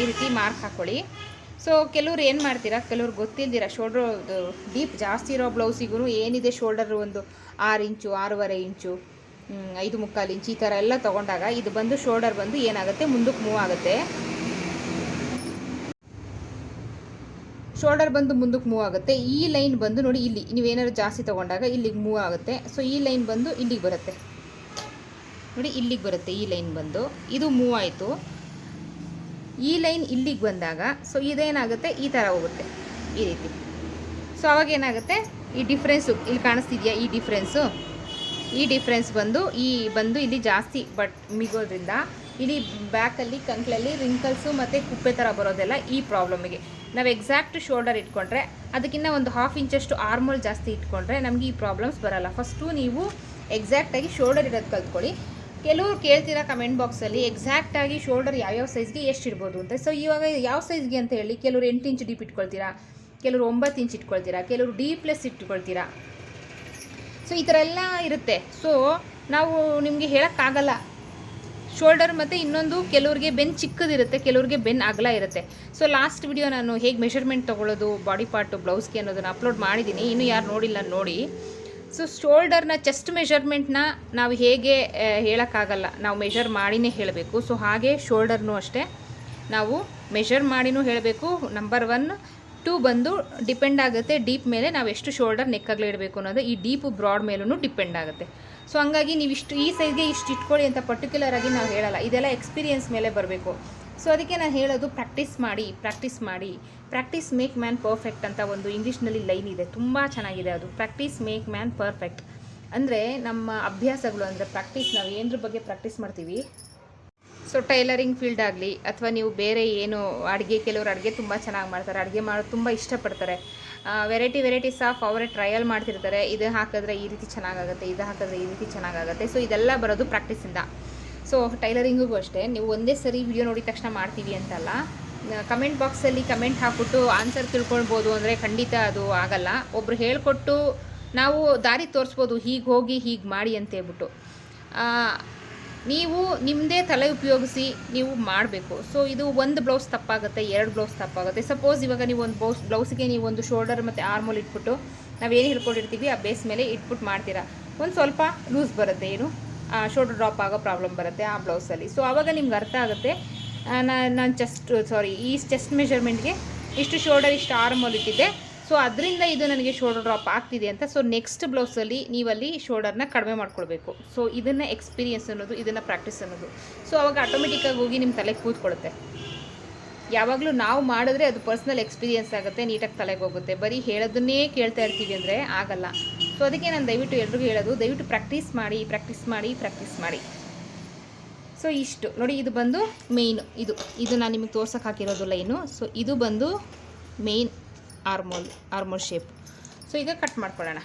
ಈ ರೀತಿ ಮಾರ್ಕ್ ಹಾಕ್ಕೊಳ್ಳಿ ಸೊ ಕೆಲವ್ರು ಏನು ಮಾಡ್ತೀರಾ? ಕೆಲವ್ರು ಗೊತ್ತಿಲ್ದಿರ ಶೋಲ್ಡ್ರ್ ಡೀಪ್ ಜಾಸ್ತಿ ಇರೋ ಬ್ಲೌಸಿಗೂ ಏನಿದೆ ಶೋಲ್ಡರ್ ಒಂದು ಆರು ಇಂಚು, ಆರೂವರೆ ಇಂಚು ಐದು ಮುಕ್ಕಾಲು ಇಂಚು ಈ ಥರ ಎಲ್ಲ ತೊಗೊಂಡಾಗ ಇದು ಬಂದು ಶೋಲ್ಡರ್ ಬಂದು ಏನಾಗುತ್ತೆ? ಮುಂದಕ್ಕೆ ಮೂವ್ ಆಗುತ್ತೆ. ಶೋಲ್ಡರ್ ಬಂದು ಮುಂದಕ್ಕೆ ಮೂವ್ ಆಗುತ್ತೆ. ಈ ಲೈನ್ ಬಂದು ನೋಡಿ ಇಲ್ಲಿ ನೀವೇನಾದ್ರು ಜಾಸ್ತಿ ತೊಗೊಂಡಾಗ ಇಲ್ಲಿಗೆ ಮೂವ್ ಆಗುತ್ತೆ. ಸೊ ಈ ಲೈನ್ ಬಂದು ಇಲ್ಲಿಗೆ ಬರುತ್ತೆ. ನೋಡಿ ಇಲ್ಲಿಗೆ ಬರುತ್ತೆ ಈ ಲೈನ್ ಬಂದು. ಇದು ಮೂವ್ ಆಯಿತು. ಈ ಲೈನ್ ಇಲ್ಲಿಗೆ ಬಂದಾಗ ಸೊ ಇದೇನಾಗುತ್ತೆ? ಈ ಥರ ಹೋಗುತ್ತೆ. ಈ ರೀತಿ. ಸೊ ಅವಾಗ ಏನಾಗುತ್ತೆ? ಈ ಡಿಫ್ರೆನ್ಸು ಇಲ್ಲಿ ಕಾಣಿಸ್ತಿದೆಯಾ? ಈ ಡಿಫ್ರೆನ್ಸು ಈ ಡಿಫ್ರೆನ್ಸ್ ಬಂದು, ಈ ಬಂದು ಇಲ್ಲಿ ಜಾಸ್ತಿ ಬಟ್ ಮಿಗೋದ್ರಿಂದ ಇಲ್ಲಿ ಬ್ಯಾಕಲ್ಲಿ ಕಂಕ್ಳಲ್ಲಿ ರಿಂಕಲ್ಸು ಮತ್ತು ಕುಪ್ಪೆ ಥರ ಬರೋದೆಲ್ಲ ಈ ಪ್ರಾಬ್ಲಮ್ಗೆ ನಾವು ಎಕ್ಸಾಕ್ಟ್ ಶೋಲ್ಡರ್ ಇಟ್ಕೊಂಡ್ರೆ ಅದಕ್ಕಿಂತ ಒಂದು ಹಾಫ್ ಇಂಚಷ್ಟು ಆರ್ಮೋಲ್ ಜಾಸ್ತಿ ಇಟ್ಕೊಂಡ್ರೆ ನಮಗೆ ಈ ಪ್ರಾಬ್ಲಮ್ಸ್ ಬರೋಲ್ಲ. ಫಸ್ಟು ನೀವು ಎಕ್ಸಾಕ್ಟಾಗಿ ಶೋಲ್ಡರ್ ಇರೋದು ಕಲ್ತ್ಕೊಳ್ಳಿ. ಕೆಲವರು ಕೇಳ್ತೀರಾ ಕಮೆಂಟ್ ಬಾಕ್ಸಲ್ಲಿ ಎಕ್ಸಾಕ್ಟಾಗಿ ಶೋಲ್ಡರ್ ಯಾವ್ಯಾವ ಸೈಜ್ಗೆ ಎಷ್ಟು ಇರ್ಬೋದು ಅಂತ. ಸೊ ಇವಾಗ ಯಾವ ಸೈಜ್ಗೆ ಅಂತ ಹೇಳಿ ಕೆಲವರು ಎಂಟು ಇಂಚ್ ಡೀಪ್ ಇಟ್ಕೊಳ್ತೀರಾ, ಕೆಲವರು ಒಂಬತ್ತು ಇಂಚ್ ಇಟ್ಕೊಳ್ತೀರಾ, ಕೆಲವರು ಡಿ ಪ್ಲಸ್ ಇಟ್ಕೊಳ್ತೀರಾ. ಸೊ ಈ ಥರ ಎಲ್ಲ ಇರುತ್ತೆ. ಸೊ ನಾವು ನಿಮಗೆ ಹೇಳೋಕ್ಕಾಗಲ್ಲ. ಶೋಲ್ಡರ್ ಮತ್ತು ಇನ್ನೊಂದು ಕೆಲವ್ರಿಗೆ ಬೆನ್ ಚಿಕ್ಕದಿರುತ್ತೆ, ಕೆಲವ್ರಿಗೆ ಬೆನ್ ಅಗಲ ಇರುತ್ತೆ. ಸೊ ಲಾಸ್ಟ್ ವಿಡಿಯೋ ನಾನು ಹೇಗೆ ಮೆಷರ್ಮೆಂಟ್ ತೊಗೊಳ್ಳೋದು ಬಾಡಿ ಪಾರ್ಟು ಬ್ಲೌಸ್ಗೆ ಅನ್ನೋದನ್ನು ಅಪ್ಲೋಡ್ ಮಾಡಿದ್ದೀನಿ ಇನ್ನೂ ಯಾರು ನೋಡಿಲ್ಲ, ನೋಡಿ. ಸೊ ಶೋಲ್ಡರ್ನ, ಚೆಸ್ಟ್ ಮೆಷರ್ಮೆಂಟ್ನ ನಾವು ಹೇಗೆ ಹೇಳೋಕ್ಕಾಗಲ್ಲ. ನಾವು ಮೆಷರ್ ಮಾಡಿನೇ ಹೇಳಬೇಕು. ಸೊ ಹಾಗೆ ಶೋಲ್ಡರ್ನೂ ಅಷ್ಟೇ ನಾವು ಮೆಷರ್ ಮಾಡಿನೂ ಹೇಳಬೇಕು. ನಂಬರ್ ಒನ್, ಟೂ ಬಂದು ಡಿಪೆಂಡ್ ಆಗುತ್ತೆ ಡೀಪ್ ಮೇಲೆ ನಾವು ಎಷ್ಟು ಶೋಲ್ಡರ್ ನೆಕ್ಕಾಗಲೇ ಇಡಬೇಕು ಅನ್ನೋದು. ಈ ಡೀಪ್, ಬ್ರಾಡ್ ಮೇಲೂ ಡಿಪೆಂಡ್ ಆಗುತ್ತೆ. ಸೊ ಹಂಗಾಗಿ ನೀವು ಇಷ್ಟು ಈ ಸೈಜ್ಗೆ ಇಷ್ಟು ಇಟ್ಕೊಳ್ಳಿ ಅಂತ ಪರ್ಟಿಕ್ಯುಲರ್ ಆಗಿ ನಾವು ಹೇಳಲ್ಲ. ಇದೆಲ್ಲ ಎಕ್ಸ್ಪೀರಿಯನ್ಸ್ ಮೇಲೆ ಬರಬೇಕು. ಸೊ ಅದಕ್ಕೆ ನಾನು ಹೇಳೋದು ಪ್ರಾಕ್ಟೀಸ್ ಮಾಡಿ ಪ್ರಾಕ್ಟೀಸ್ ಮಾಡಿ. ಪ್ರಾಕ್ಟೀಸ್ ಮೇಕ್ ಮ್ಯಾನ್ ಪರ್ಫೆಕ್ಟ್ ಅಂತ ಒಂದು ಇಂಗ್ಲೀಷ್ನಲ್ಲಿ ಲೈನ್ ಇದೆ. ತುಂಬ ಚೆನ್ನಾಗಿದೆ ಅದು. ಪ್ರಾಕ್ಟೀಸ್ ಮೇಕ್ ಮ್ಯಾನ್ ಪರ್ಫೆಕ್ಟ್ ಅಂದರೆ ನಮ್ಮ ಅಭ್ಯಾಸಗಳು ಅಂದರೆ ಪ್ರಾಕ್ಟೀಸ್ ನಾವು ಏನ್ರ ಬಗ್ಗೆ ಪ್ರಾಕ್ಟೀಸ್ ಮಾಡ್ತೀವಿ? ಸೊ ಟೈಲರಿಂಗ್ ಫೀಲ್ಡ್ ಆಗಲಿ ಅಥವಾ ನೀವು ಬೇರೆ ಏನು ಅಡುಗೆ, ಕೆಲವರು ಅಡುಗೆ ತುಂಬ ಚೆನ್ನಾಗಿ ಮಾಡ್ತಾರೆ. ಅಡುಗೆ ಮಾಡೋದು ತುಂಬ ಇಷ್ಟಪಡ್ತಾರೆ. ವೆರೈಟಿ ವೆರೈಟೀಸ್ ಆಫ್ ಅವರೇ ಟ್ರಯಲ್ ಮಾಡ್ತಿರ್ತಾರೆ. ಇದು ಹಾಕಿದ್ರೆ ಈ ರೀತಿ ಚೆನ್ನಾಗಾಗುತ್ತೆ ಇದು ಹಾಕಿದ್ರೆ ಈ ರೀತಿ ಚೆನ್ನಾಗಾಗುತ್ತೆ ಸೊ ಇದೆಲ್ಲ ಬರೋದು ಪ್ರಾಕ್ಟೀಸಿಂದ ಸೊ ಟೈಲರಿಂಗಿಗೂ ಅಷ್ಟೇ, ನೀವು ಒಂದೇ ಸರಿ ವಿಡಿಯೋ ನೋಡಿದ ತಕ್ಷಣ ಮಾಡ್ತೀವಿ ಅಂತಲ್ಲ ಕಮೆಂಟ್ ಬಾಕ್ಸಲ್ಲಿ ಕಮೆಂಟ್ ಹಾಕ್ಬಿಟ್ಟು ಆನ್ಸರ್ ತಿಳ್ಕೊಳ್ಬೋದು ಅಂದರೆ ಖಂಡಿತ ಅದು ಆಗಲ್ಲ. ಒಬ್ರು ಹೇಳಿಕೊಟ್ಟು ನಾವು ದಾರಿ ತೋರಿಸ್ಬೋದು, ಹೀಗೆ ಹೋಗಿ ಹೀಗೆ ಮಾಡಿ ಅಂತ ಹೇಳ್ಬಿಟ್ಟು. ನೀವು ನಿಮ್ಮದೇ ತಲೆ ಉಪಯೋಗಿಸಿ ನೀವು ಮಾಡಬೇಕು. ಸೊ ಇದು ಒಂದು ಬ್ಲೌಸ್ ತಪ್ಪಾಗುತ್ತೆ, ಎರಡು ಬ್ಲೌಸ್ ತಪ್ಪಾಗುತ್ತೆ. ಸಪೋಸ್ ಇವಾಗ ನೀವು ಒಂದು ಬ್ಲೌಸ್ ಬ್ಲೌಸ್ಗೆ ನೀವು ಒಂದು ಶೋಲ್ಡರ್ ಮತ್ತು ಆರ್ಮೋಲ್ ಇಟ್ಬಿಟ್ಟು ನಾವೇನು ಹೇಳ್ಕೊಂಡಿರ್ತೀವಿ, ಆ ಬೇಸ್ ಮೇಲೆ ಇಟ್ಬಿಟ್ಟು ಮಾಡ್ತೀರಾ. ಒಂದು ಸ್ವಲ್ಪ ಲೂಸ್ ಬರುತ್ತೆ ಏನು? ಶೋಲ್ಡರ್ ಡ್ರಾಪ್ ಆಗೋ ಪ್ರಾಬ್ಲಮ್ ಬರುತ್ತೆ ಆ ಬ್ಲೌಸಲ್ಲಿ ಸೊ ಆವಾಗ ನಿಮ್ಗೆ ಅರ್ಥ ಆಗುತ್ತೆ. ನಾನು ಚೆಸ್ಟ್ ಸಾರಿ ಈ ಚೆಸ್ಟ್ ಮೆಷರ್ಮೆಂಟ್ಗೆ ಇಷ್ಟು ಶೋಲ್ಡರ್ ಇಷ್ಟು ಆರ್ಮ್ ಹೊಲಿತಿದ್ದೆ ಸೊ ಅದರಿಂದ ಇದು ನನಗೆ ಶೋಲ್ಡರ್ ಡ್ರಾಪ್ ಆಗ್ತಿದೆ ಅಂತ. ಸೊ ನೆಕ್ಸ್ಟ್ ಬ್ಲೌಸಲ್ಲಿ ನೀವಲ್ಲಿ ಶೋಲ್ಡರ್ನ ಕಡಿಮೆ ಮಾಡ್ಕೊಳ್ಬೇಕು. ಸೊ ಇದನ್ನು ಎಕ್ಸ್ಪೀರಿಯನ್ಸ್ ಅನ್ನೋದು, ಇದನ್ನು ಪ್ರಾಕ್ಟೀಸ್ ಅನ್ನೋದು. ಸೊ ಅವಾಗ ಆಟೋಮೆಟಿಕ್ಕಾಗಿ ಹೋಗಿ ನಿಮ್ಮ ತಲೆಗೆ ಕೂತ್ಕೊಳ್ಳುತ್ತೆ ಯಾವಾಗಲೂ ನಾವು ಮಾಡಿದ್ರೆ ಅದು ಪರ್ಸ್ನಲ್ ಎಕ್ಸ್ಪೀರಿಯೆನ್ಸ್ ಆಗುತ್ತೆ, ನೀಟಾಗಿ ತಲೆಗೆ ಹೋಗುತ್ತೆ. ಬರೀ ಹೇಳೋದನ್ನೇ ಕೇಳ್ತಾ ಇರ್ತೀವಿ ಅಂದರೆ ಆಗಲ್ಲ. ಸೊ ಅದಕ್ಕೆ ನಾನು ದಯವಿಟ್ಟು ಎಲ್ರಿಗೂ ಹೇಳೋದು, ದಯವಿಟ್ಟು ಪ್ರಾಕ್ಟೀಸ್ ಮಾಡಿ ಪ್ರಾಕ್ಟೀಸ್ ಮಾಡಿ ಪ್ರಾಕ್ಟೀಸ್ ಮಾಡಿ. ಸೊ ಇಷ್ಟು. ನೋಡಿ, ಇದು ಬಂದು ಮೇಯ್ನು ಇದು. ಇದು ನಾನು ನಿಮಗೆ ತೋರ್ಸೋಕೆ ಹಾಕಿರೋದು ಲೈನು. ಸೊ ಇದು ಬಂದು main armhole armhole shape so ಈಗ ಕಟ್ ಮಾಡ್ಕೊಳ್ಳೋಣ.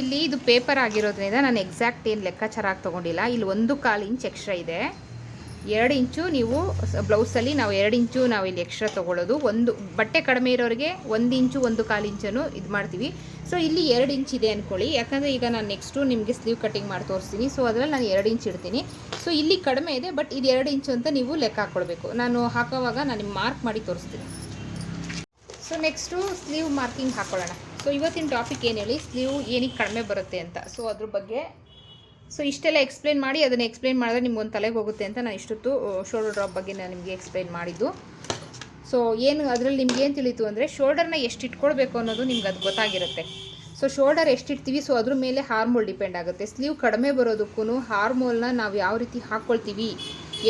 ಇಲ್ಲಿ ಇದು ಪೇಪರ್ ಆಗಿರೋದ್ರಿಂದ ನಾನು ಎಕ್ಸಾಕ್ಟ್ ಏನು ಲೆಕ್ಕಾಚಾರ ತೊಗೊಂಡಿಲ್ಲ. ಇಲ್ಲಿ ಒಂದು ಕಾಲು ಇಂಚ್ ಎಕ್ಸ್ಟ್ರಾ ಇದೆ. ಎರಡು ಇಂಚು ನೀವು ಬ್ಲೌಸಲ್ಲಿ ನಾವು ಎರಡು ಇಂಚು ನಾವು ಇಲ್ಲಿ ಎಕ್ಸ್ಟ್ರಾ ತೊಗೊಳ್ಳೋದು ಒಂದು ಬಟ್ಟೆ ಕಡಿಮೆ ಇರೋರಿಗೆ ಒಂದು ಇಂಚು, ಒಂದು ಕಾಲು ಇಂಚನ್ನು ಇದು ಮಾಡ್ತೀವಿ. ಸೊ ಇಲ್ಲಿ ಎರಡು ಇಂಚ್ ಇದೆ ಅಂದ್ಕೊಳ್ಳಿ ಯಾಕಂದರೆ ಈಗ ನಾನು ನೆಕ್ಸ್ಟು ನಿಮಗೆ ಸ್ಲೀವ್ ಕಟ್ಟಿಂಗ್ ಮಾಡಿ ತೋರಿಸ್ತೀನಿ. ಸೊ ಅದರಲ್ಲಿ ನಾನು ಎರಡು ಇಂಚ್ ಇಡ್ತೀನಿ. ಸೊ ಇಲ್ಲಿ ಕಡಿಮೆ ಇದೆ ಬಟ್ ಇದು ಎರಡು ಇಂಚು ಅಂತ ನೀವು ಲೆಕ್ಕ ಹಾಕ್ಕೊಳ್ಬೇಕು ನಾನು ಹಾಕೋವಾಗ ನಾನು ನಿಮ್ಗೆ ಮಾರ್ಕ್ ಮಾಡಿ ತೋರಿಸ್ತೀನಿ. ಸೊ ನೆಕ್ಸ್ಟು ಸ್ಲೀವ್ ಮಾರ್ಕಿಂಗ್ ಹಾಕೊಳ್ಳೋಣ. ಸೊ ಇವತ್ತಿನ ಟಾಪಿಕ್ ಏನು ಹೇಳಿ? ಸ್ಲೀವ್ ಏನಕ್ಕೆ ಕಡಿಮೆ ಬರುತ್ತೆ ಅಂತ. ಸೊ ಅದ್ರ ಬಗ್ಗೆ ಸೊ ಇಷ್ಟೆಲ್ಲ ಎಕ್ಸ್ಪ್ಲೇನ್ ಮಾಡಿ, ಅದನ್ನು ಎಕ್ಸ್ಪ್ಲೇನ್ ಮಾಡಿದ್ರೆ ನಿಮ್ಗೆ ಒಂದು ತಲೆಗೆ ಹೋಗುತ್ತೆ ಅಂತ ನಾನು ಇಷ್ಟೊತ್ತು ಶೋಲ್ಡರ್ ಡ್ರಾಪ್ ಬಗ್ಗೆ ನಾನು ನಿಮಗೆ ಎಕ್ಸ್ಪ್ಲೇನ್ ಮಾಡಿದ್ದು. ಸೊ ಏನು, ಅದರಲ್ಲಿ ನಿಮ್ಗೆ ಏನು ತಿಳಿತು ಅಂದರೆ ಶೋಲ್ಡರ್ನ ಎಷ್ಟು ಇಟ್ಕೊಳ್ಬೇಕು ಅನ್ನೋದು ನಿಮ್ಗೆ ಅದು ಗೊತ್ತಾಗಿರುತ್ತೆ. ಸೊ ಸೊ ಶೋಲ್ಡರ್ ಎಷ್ಟಿಡ್ತೀವಿ ಸೊ ಅದ್ರ ಮೇಲೆ ಹಾರ್ಮೋಲ್ ಡಿಪೆಂಡ್ ಆಗುತ್ತೆ. ಸ್ಲೀವ್ ಕಡಿಮೆ ಬರೋದಕ್ಕೂ ಹಾರ್ಮೋಲ್ನ ನಾವು ಯಾವ ರೀತಿ ಹಾಕ್ಕೊಳ್ತೀವಿ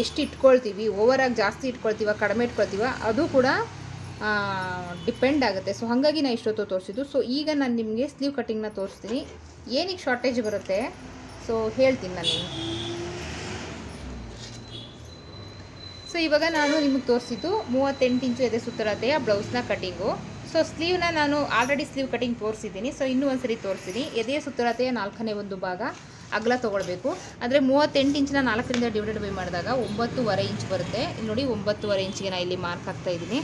ಎಷ್ಟು ಇಟ್ಕೊಳ್ತೀವಿ ಓವರಾಗಿ ಜಾಸ್ತಿ ಇಟ್ಕೊಳ್ತೀವ, ಕಡಿಮೆ ಇಟ್ಕೊಳ್ತೀವ, ಅದು ಕೂಡ ಡಿಪೆಂಡ್ ಆಗುತ್ತೆ. ಸೊ ಹಾಗಾಗಿ ನಾನು ಇಷ್ಟೊತ್ತು ತೋರಿಸಿದ್ದು. ಸೊ ಈಗ ನಾನು ನಿಮಗೆ ಸ್ಲೀವ್ ಕಟ್ಟಿಂಗ್ನ ತೋರಿಸ್ತೀನಿ. ಏನಕ್ಕೆ ಶಾರ್ಟೇಜ್ ಬರುತ್ತೆ ಸೊ ಹೇಳ್ತೀನಿ ನಾನು. ಸೊ ಇವಾಗ ನಾನು ನಿಮಗೆ ತೋರಿಸಿದ್ದು ಮೂವತ್ತೆಂಟು ಇಂಚು ಎದೆ ಸುತ್ತರತೆಯ ಬ್ಲೌಸ್ನ ಕಟ್ಟಿಂಗು ಸೊ ಸ್ಲೀವ್ನ ನಾನು ಆಲ್ರೆಡಿ ಸ್ಲೀವ್ ಕಟ್ಟಿಂಗ್ ತೋರಿಸಿದ್ದೀನಿ. ಸೊ ಇನ್ನೂ ಒಂದ್ಸರಿ ತೋರಿಸ್ತೀನಿ ಎದೆಯ ಸುತ್ತರತೆಯ ನಾಲ್ಕನೇ ಒಂದು ಭಾಗ ಅಗಲ ತೊಗೊಳ್ಬೇಕು. ಅಂದರೆ ಮೂವತ್ತೆಂಟು ಇಂಚಿನ ನಾಲ್ಕರಿಂದ ಡಿವೈಡೆಡ್ ಬೈ ಮಾಡಿದಾಗ ಒಂಬತ್ತೂವರೆ ಇಂಚ್ ಬರುತ್ತೆ. ನೋಡಿ ಒಂಬತ್ತುವರೆ ಇಂಚಿಗೆ ನಾನು ಇಲ್ಲಿ ಮಾರ್ಕ್ ಹಾಕ್ತಾ ಇದ್ದೀನಿ.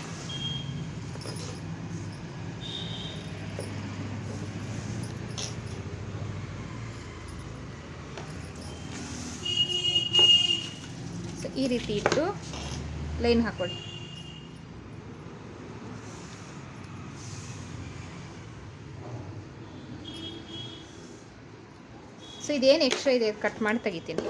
ಈ ರೀತಿ ಇಟ್ಟು ಲೈನ್ ಹಾಕೊಳ್ಳಿ. ಸೊ ಇದೇನು ಎಕ್ಸ್ಟ್ರಾ ಇದೆ? ಕಟ್ ಮಾಡಿ ತೆಗಿತೀನಿ.